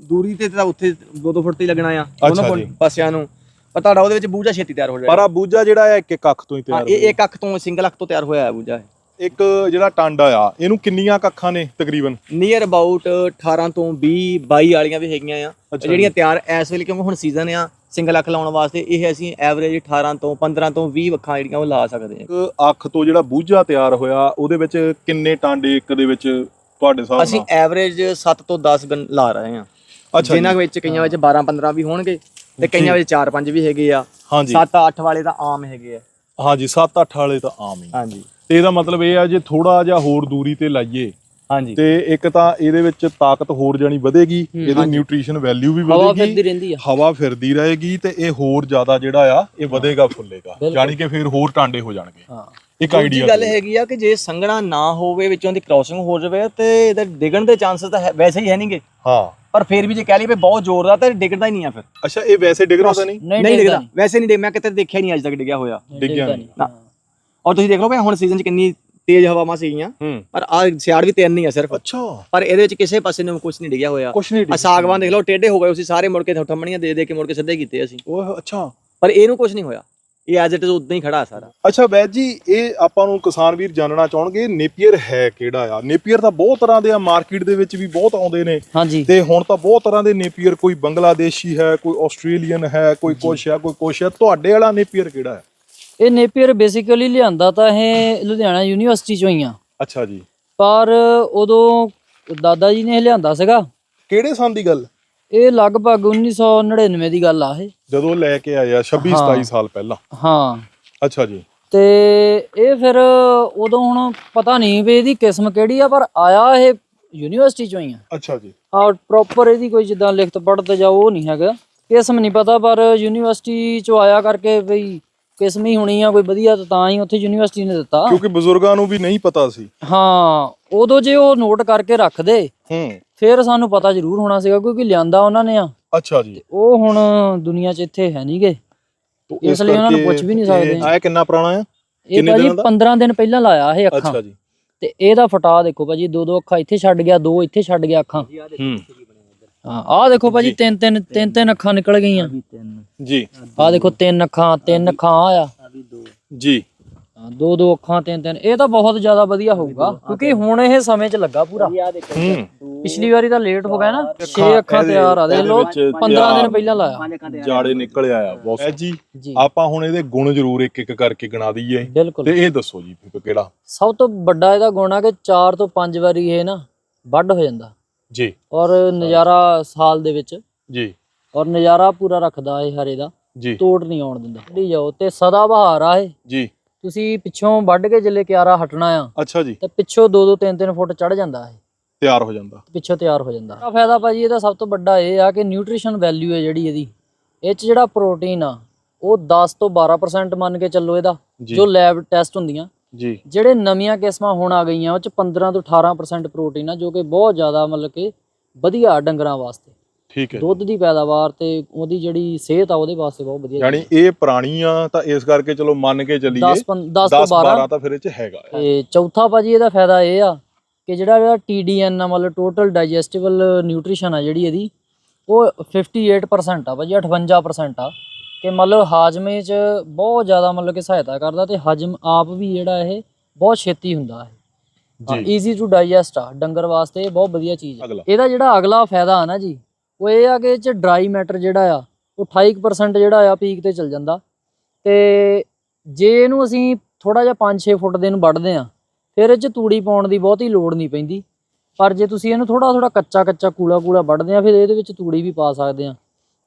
ਦੂਰੀ ਤੇ ਤਾਂ ਉੱਥੇ 2-2 ਫੁੱਟ ਤੇ ਹੀ ਲੱਗਣਾ ਆ ਦੋਨੋਂ। ਪਾਸਿਆਂ ਨੂੰ। ਪਰ ਤੁਹਾਡਾ ਉਹਦੇ ਵਿੱਚ ਬੂਝਾ ਛੇਤੀ ਤਿਆਰ ਹੋ ਜਾਏਗਾ। ਪਰ ਆ ਬੂਜਾ ਜਿਹੜਾ ਆ ਇੱਕ ਇੱਕ ਅੱਖ ਤੋਂ ਹੀ ਹਾਂ ਤਿਆਰ ਇਹ ਇੱਕ ਅੱਖ ਤੋਂ ਸਿੰਗਲ ਅੱਖ ਤੋਂ ਤਿਆਰ ਹੋਇਆ ਹੈ ਬੂਝਾ ਇੱਕ ਜਿਹੜਾ ਟਾਂਡਾ ਆ ਇਹਨੂੰ ਕਿੰਨੀਆਂ ਕੁ ਅੱਖਾਂ ਨੇ ਤਕਰੀਬਨ? ਨੀਅਰ ਅਬਾਊਟ 18 ਤੋਂ 20 22 ਵਾਲੀਆਂ ਵੀ ਹੈਗੀਆਂ ਆ। ਅੱਛਾ ਜਿਹੜੀਆਂ ਤਿਆਰ ਇਸ ਵੇਲੇ ਕਿਉਂਕਿ ਹੁਣ ਸੀਜ਼ਨ ਆ ਸਿੰਗਲ ਅੱਖ ਲਾਉਣ ਵਾਸਤੇ ਇਹ ਅਸੀਂ ਐਵਰੇਜ 18 ਤੋਂ 15 ਤੋਂ 20 ਅੱਖਾਂ ਜਿਹੜੀਆਂ ਉਹ ਲਾ ਸਕਦੇ ਹਾਂ। ਇੱਕ ਅੱਖ ਤੋਂ ਜਿਹੜਾ ਬੂਜਾ ਤਿਆਰ ਹੋਇਆ ਉਹਦੇ ਵਿੱਚ ਕਿੰਨੇ ਟਾਂਡੇ ਇੱਕ ਦੇ ਵਿੱਚ ਤੁਹਾਡੇ ਹਿਸਾਬ ਅਸੀਂ ਨਾਲ? ਐਵਰੇਜ 7 ਤੋਂ 10 ਗਨ ਲਾ ਰਹੇ ਹਾਂ। ਅੱਛਾ ਜਿਨ੍ਹਾਂ ਜੀ। ਵਿੱਚ ਕਈਆਂ ਵਿੱਚ 12 15 ਵੀ ਹੋਣਗੇ ਤੇ ਕਈਆਂ ਵਿੱਚ 4 5 ਵੀ ਹੈਗੇ ਆ। ਹਾਂਜੀ। 7 8 ਵਾਲੇ ਤਾਂ ਆਮ ਹੈਗੇ ਆ। ਹਾਂਜੀ 7-8 ਵਾਲੇ ਤਾਂ ਆਮ ਹੀ ਹਾਂਜੀ। ਤੇ ਇਹਦਾ ਮਤਲਬ ਇਹ ਆ ਜੇ ਥੋੜਾ ਜਿਹਾ ਹੋਰ ਦੂਰੀ ਤੇ ਲਾਈਏ ਹਾਂਜੀ। ਤੇ ਇੱਕ ਤਾਂ ਇਹਦੇ ਵਿੱਚ ਤਾਕਤ ਹੋਰ ਜਾਣੀ ਵਧੇਗੀ ਇਹਦੀ ਨਿਊਟ੍ਰੀਸ਼ਨ ਵੈਲਿਊ ਵੀ ਹਵਾ ਫਿਰਦੀ ਵਧੇਗੀ ਰਹਿੰਦੀ ਆ। ਹਵਾ ਫਿਰਦੀ ਰਹੇਗੀ ਤੇ ਇਹ ਹੋਰ ਜ਼ਿਆਦਾ ਜਿਹੜਾ ਆ ਇਹ ਵਧੇਗਾ ਫੁੱਲੇਗਾ। ਯਾਨੀ ਕਿ ਫਿਰ ਹੋਰ ਟਾਂਡੇ ਹੋ ਜਾਣਗੇ। ਹਾਂ। ਇੱਕ ਆਈਡੀਆ ਗੱਲ ਹੈਗੀ ਆ ਕਿ ਜੇ ਸੰਘਣਾ ਨਾ ਹੋਵੇ ਵਿੱਚੋਂ ਦੀ ਕ੍ਰਾਸਿੰਗ ਹੋ ਜਾਵੇ ਤੇ ਇਹਦੇ ਡਿੱਗਣ ਦੇ ਚਾਂਸਸ ਤਾਂ ਵੈਸੇ ਹੀ ਹੈ ਨਹੀਂਗੇ ਹਾਂ। ਪਰ ਫਿਰ ਵੀ ਜੇ ਕਹਿ ਲਈਏ ਵੀ ਬਹੁਤ ਜ਼ੋਰ ਦਾ ਤਾਂ ਡਿੱਗਦਾ ਹੀ ਨਹੀਂ ਆ ਫਿਰ। ਅੱਛਾ ਇਹ ਵੈਸੇ ਡਿੱਗਦਾ ਤਾਂ ਨਹੀਂ? ਨਹੀਂ ਡਿੱਗਦਾ। ਵੈਸੇ ਨਹੀਂ ਡਿੱਗ ਮੈਂ ਕਿਤੇ ਦੇਖਿਆ ਨਹੀਂ ਅੱਜ ਤੱਕ ਡਿੱਗਿਆ ਹੋਇਆ। ਡਿੱਗਿਆ ਨਹੀਂ। ਔਰ ਤੁਸੀਂ ਦੇਖ ਲਓ ਵੀ ਹੁਣ ਸੀਜ਼ਨ 'ਚ ਕਿੰਨੀ ਤੇਜ਼ ਹਵਾਵਾਂ ਸੀਗੀਆਂ। ਹੂੰ। ਪਰ ਆ ਸਿਆੜ ਵੀ ਤਿੰਨ ਹੀ ਆ ਸਿਰਫ। ਅੱਛਾ। ਪਰ ਇਹਦੇ ਵਿੱਚ ਕਿਸੇ ਪਾਸੇ ਨੂੰ ਕੁਝ ਨਹੀਂ ਡਿੱਗਿਆ ਹੋਇਆ। ਕੁਛ ਨਹੀਂ ਆ ਸਾਗਵਾਨ ਦੇਖ ਲਓ ਟੇਢੇ ਹੋ ਗਏ ਉਸੇ ਸਾਰੇ ਮੁੜ ਕੇ ਠੰਮਣੀਆਂ ਦੇ ਦੇ ਕੇ ਮੁੜ ਕੇ ਸਿੱਧੇ ਕੀਤੇ ਅਸੀਂ। ਉਹ ਅੱਛਾ। ਪਰ ਇਹਨੂੰ ਕੁਝ ਨਹੀਂ ਹੋਇਆ। ਇਹ ਐਜ਼ ਇਟ ਇਜ਼ ਉਦਾਂ ਹੀ ਖੜਾ ਸਾਰਾ। ਅੱਛਾ ਵੈਦ ਜੀ ਇਹ ਆਪਾਂ ਨੂੰ ਕਿਸਾਨ ਵੀਰ ਜਾਣਨਾ ਚਾਹਣਗੇ ਨੇਪੀਅਰ ਹੈ ਕਿਹੜਾ ਆ? ਨੇਪੀਅਰ ਤਾਂ ਬਹੁਤ ਤਰ੍ਹਾਂ ਦੇ ਆ ਮਾਰਕੀਟ ਦੇ ਵਿੱਚ ਵੀ ਬਹੁਤ ਆਉਂਦੇ ਨੇ। ਹਾਂਜੀ। ਤੇ ਹੁਣ ਤਾਂ ਬਹੁਤ ਤਰ੍ਹਾਂ ਦੇ ਨੇਪੀਅਰ ਕੋਈ ਬੰਗਲਾਦੇਸ਼ੀ ਹੈ ਕੋਈ ਆਸਟ੍ਰੇਲੀਅਨ ਹੈ ਕੋਈ ਕੁਛ ਹੈ ਕੋਈ ਕੁਛ ਹੈ। ਤੁਹਾਡੇ ਵਾਲਾ ਨੇਪੀਅਰ ਕਿਹੜਾ ਹੈ? ਇਹ ਨੇਪੀਅਰ ਬੇਸਿਕਲੀ ਲਿਆਂਦਾ ਤਾਂ ਇਹ ਲੁਧਿਆਣਾ ਯੂਨੀਵਰਸਿਟੀ ਚੋਂ ਹੀ ਆ। ਅੱਛਾ ਜੀ। ਪਰ ਉਦੋਂ ਦਾਦਾ ਜੀ ਨੇ ਇਹ ਲਿਆਂਦਾ ਸੀਗਾ। ਕਿਹੜੇ ਸਾਲ ਦੀ ਗੱਲ? ਇਹ ਲਗਭਗ 1999 ਦੀ ਗੱਲ ਆ ਇਹ। ਜਦੋਂ ਲੈ ਕੇ ਆਏ ਆ 26 ਹਾਂ। 27 ਸਾਲ ਪਹਿਲਾਂ। ਹਾਂ। ਅੱਛਾ ਜੀ। ਤੇ ਇਹ ਫਿਰ ਉਦੋਂ ਹੁਣ ਪਤਾ ਨਹੀਂ ਵੀ ਇਹਦੀ ਕਿਸਮ ਕਿਹੜੀ ਆ ਪਰ ਆਇਆ ਇਹ ਯੂਨੀਵਰਸਿਟੀ ਚੋਂ ਹੀ ਆ। ਅੱਛਾ ਜੀ। ਆ ਪ੍ਰੋਪਰ ਇਹਦੀ ਕੋਈ ਜਿੱਦਾਂ ਲਿਖਤ ਪੜ੍ਹਦੇ ਜਾਓ ਉਹ ਨਹੀਂ ਹੈਗਾ। ਕਿਸਮ ਨਹੀਂ ਪਤਾ ਪਰ ਯੂਨੀਵਰਸਿਟੀ ਚੋਂ ਆਇਆ ਕਰਕੇ ਬਈ ਕਿਸਮ ਹੀ ਹੋਣੀ ਆ ਕੋਈ ਵਧੀਆ ਤਾਂ ਤਾਂ ਹੀ ਉੱਥੇ ਯੂਨੀਵਰਸਿਟੀ ਨੇ ਦਿੱਤਾ। ਕਿਉਂਕਿ ਬਜ਼ੁਰਗਾਂ ਨੂੰ ਵੀ ਨਹੀਂ ਪਤਾ ਸੀ। ਹਾਂ ਉਦੋਂ ਜੇ ਉਹ ਨੋਟ ਕਰਕੇ ਰੱਖਦੇ ਹੂੰ। ਫਿਰ ਸਾਨੂੰ ਪਤਾ ਜ਼ਰੂਰ ਹੋਣਾ ਸੀਗਾ ਕਿਉਂਕਿ ਲਿਆਂਦਾ ਉਹਨਾਂ ਨੇ ਆ। ਅੱਛਾ ਜੀ। ਉਹ ਹੁਣ ਦੁਨੀਆ 'ਚ ਇੱਥੇ ਹੈ ਨਹੀਂਗੇ ਇਸ ਲਈ ਉਹਨਾਂ ਨੂੰ ਪੁੱਛ ਵੀ ਨਹੀਂ ਸਕਦੇ। ਆਇਆ ਕਿੰਨਾ ਪੁਰਾਣਾ ਆ? ਇਹ ਭਾਜੀ ਦਿਨਾਂ ਦਾ? 15 ਦਿਨ ਪਹਿਲਾਂ ਲਾਇਆ ਇਹ ਅੱਖਾਂ। ਅੱਛਾ ਜੀ। ਤੇ ਇਹਦਾ ਫਟਾ ਦੇਖੋ ਭਾਜੀ ਦੋ ਦੋ ਅੱਖਾਂ ਇੱਥੇ ਛੱਡ ਗਿਆ ਦੋ ਇੱਥੇ ਛੱਡ ਗਿਆ ਅੱਖਾਂ। ਹੂੰ। ਹਾਂ ਆਹ ਦੇਖੋ ਭਾਜੀ ਤਿੰਨ ਤਿੰਨ ਤਿੰਨ ਤਿੰਨ ਅੱਖਾਂ ਨਿਕਲ ਗਈਆਂ। ਜੀ। ਆਹ ਦੇਖੋ ਤਿੰਨ ਅੱਖਾਂ ਤਿੰਨ ਅੱਖਾਂ ਆ। ਜੀ। ਹਾਂ, ਦੋ ਦੋ ਅੱਖਾਂ ਤਿੰਨ ਤਿੰਨ। ਇਹ ਤਾਂ ਬਹੁਤ ਜ਼ਿਆਦਾ ਵਧੀਆ ਹੋਊਗਾ ਕਿਉਂਕਿ ਹੁਣ ਇਹ ਸਮੇਂ 'ਚ ਲੱਗਾ ਪੂਰਾ। ਪਿਛਲੀ ਵਾਰੀ ਤਾਂ ਲੇਟ ਹੋ ਗਿਆ ਨਾ 6 ਅੱਖਾਂ ਤਿਆਰ ਆ ਦੇ ਲੋ ਇਹਦੇ ਵਿੱਚ 15 ਦਿਨ। ਪਹਿਲਾਂ ਲਾਇਆ। ਜਾੜੇ ਨਿਕਲ ਆਇਆ ਬਹੁਤ। ਜੀ। ਆਪਾਂ ਹੁਣ ਇਹਦੇ ਗੁਣ ਜ਼ਰੂਰ ਇੱਕ ਇੱਕ ਕਰਕੇ ਗਿਣਾ ਦਈਏ। ਤੇ ਇਹ ਦੱਸੋ ਜੀ ਕਿਹੜਾ? ਸਭ ਤੋਂ ਵੱਡਾ ਇਹਦਾ ਗੁਣ ਆ ਕਿ 4 ਤੋਂ 5 ਵਾਰੀ ਇਹ ਨਾ ਵੱਢ ਹੋ ਜਾਂਦਾ। ਜੀ। ਔਰ ਨਜ਼ਾਰਾ ਸਾਲ ਦੇ ਵਿੱਚ। ਜੀ। ਔਰ ਨਜ਼ਾਰਾ ਪੂਰਾ ਰੱਖਦਾ ਇਹ ਹਰੇ ਦਾ। ਜੀ। ਤੋੜ ਨਹੀਂ ਆਉਣ ਦਿੰਦਾ। ਢੀ ਜਾਓ ਤੇ ਸਦਾ ਬਹਾਰ ਆ ਇਹ। ਜੀ। ਤੁਸੀਂ ਪਿੱਛੋਂ ਵੱਢ ਕੇ ਜਿੱਲੇ ਕਿਆਰਾ ਹਟਣਾ ਆ। ਅੱਛਾ ਜੀ। ਤੇ ਪਿੱਛੋਂ 2 2 3 3 ਫੁੱਟ ਚੜ ਜਾਂਦਾ ਇਹ। ਤਿਆਰ ਹੋ ਜਾਂਦਾ। ਪਿੱਛੋਂ ਤਿਆਰ ਹੋ ਜਾਂਦਾ। ਆ ਫਾਇਦਾ ਭਾਜੀ ਇਹਦਾ ਸਭ ਤੋਂ ਵੱਡਾ ਇਹ ਆ ਕਿ ਨਿਊਟ੍ਰੀਸ਼ਨ ਵੈਲਿਊ ਹੈ ਜਿਹੜੀ ਇਹਦੀ। ਇਹ ਚ ਜਿਹੜਾ ਪ੍ਰੋਟੀਨ ਆ ਉਹ 10 ਤੋਂ 12% ਮੰਨ ਕੇ ਚੱਲੋ ਇਹਦਾ। ਜੋ ਲੈਬ ਟੈਸਟ ਹੁੰਦੀਆਂ ਜੀ। ਜਿਹੜੇ ਨਵੀਆਂ ਕਿਸਮਾਂ ਹੁਣ ਆ ਗਈਆਂ ਉਹ ਚ 15 ਤੋਂ 18% ਪ੍ਰੋਟੀਨ ਆ ਜੋ ਕਿ ਬਹੁਤ ਜ਼ਿਆਦਾ ਮਤਲਬ ਕਿ ਵਧੀਆ ਡੰਗਰਾਂ ਵਾਸਤੇ। ਠੀਕ ਹੈ। ਦੁੱਧ ਦੀ ਪੈਦਾਵਾਰ ਤੇ ਉਹਦੀ ਜਿਹੜੀ ਸਿਹਤ ਆ ਉਹਦੇ ਵਾਸਤੇ ਬਹੁਤ ਵਧੀਆ ਯਾਨੀ ਇਹ ਪੁਰਾਣੀ ਆ ਤਾਂ ਇਸ ਕਰਕੇ ਚਲੋ ਮੰਨ ਕੇ ਚੱਲੀਏ 10 10 ਤੋਂ 10 12 12 ਤਾਂ ਫਿਰ ਇਹ ਚ ਹੈਗਾ। ਤੇ ਚੌਥਾ ਭਾਜੀ ਇਹਦਾ ਫਾਇਦਾ ਇਹ ਆ ਕਿ ਜਿਹੜਾ ਜਿਹੜਾ TDN ਆ ਮਤਲਬ ਟੋਟਲ ਡਾਈਜੈਸਟੀਬਲ ਨਿਊਟ੍ਰੀਸ਼ਨ ਆ ਜਿਹੜੀ ਇਹਦੀ ਉਹ 58% ਆ ਭਾਜੀ 58% ਆ। ਕਿ ਮਤਲਬ ਹਾਜ਼ਮੇ 'ਚ ਬਹੁਤ ਜ਼ਿਆਦਾ ਮਤਲਬ ਕਿ ਸਹਾਇਤਾ ਕਰਦਾ ਤੇ ਹਜਮ ਆਪ ਵੀ ਜਿਹੜਾ ਇਹ ਬਹੁਤ ਛੇਤੀ ਹੁੰਦਾ ਹੈ ਜੀ। ਈਜ਼ੀ ਟੂ ਡਾਈਜੈਸਟ ਆ ਡੰਗਰ ਵਾਸਤੇ ਇਹ ਬਹੁਤ ਵਧੀਆ ਚੀਜ਼ ਅਗਲਾ। ਇਹਦਾ ਜਿਹੜਾ ਅਗਲਾ ਫਾਇਦਾ ਆ ਨਾ ਜੀ ਉਹ ਇਹ ਆ ਕਿ ਇਹ ਚ ਡਰਾਈ ਮੈਟਰ ਜਿਹੜਾ ਆ ਉਹ 28% ਜਿਹੜਾ ਆ ਪੀਕ ਤੇ ਚਲ ਜਾਂਦਾ। ਤੇ ਜੇ ਇਹਨੂੰ ਅਸੀਂ ਥੋੜਾ ਜਿਹਾ 5-6 ਫੁੱਟ ਦੇ ਨੂੰ ਵੱਢਦੇ ਆ ਫਿਰ ਇਹ ਚ ਤੂੜੀ ਪਾਉਣ ਦੀ ਬਹੁਤੀ ਲੋੜ ਨਹੀਂ ਪੈਂਦੀ। ਪਰ ਜੇ ਤੁਸੀਂ ਇਹਨੂੰ ਥੋੜਾ ਥੋੜਾ ਕੱਚਾ ਕੱਚਾ ਕੂਲਾ ਕੂਲਾ ਵੱਢਦੇ ਆ ਫਿਰ ਇਹਦੇ ਵਿੱਚ ਤੂੜੀ ਵੀ ਪਾ ਸਕਦੇ ਆ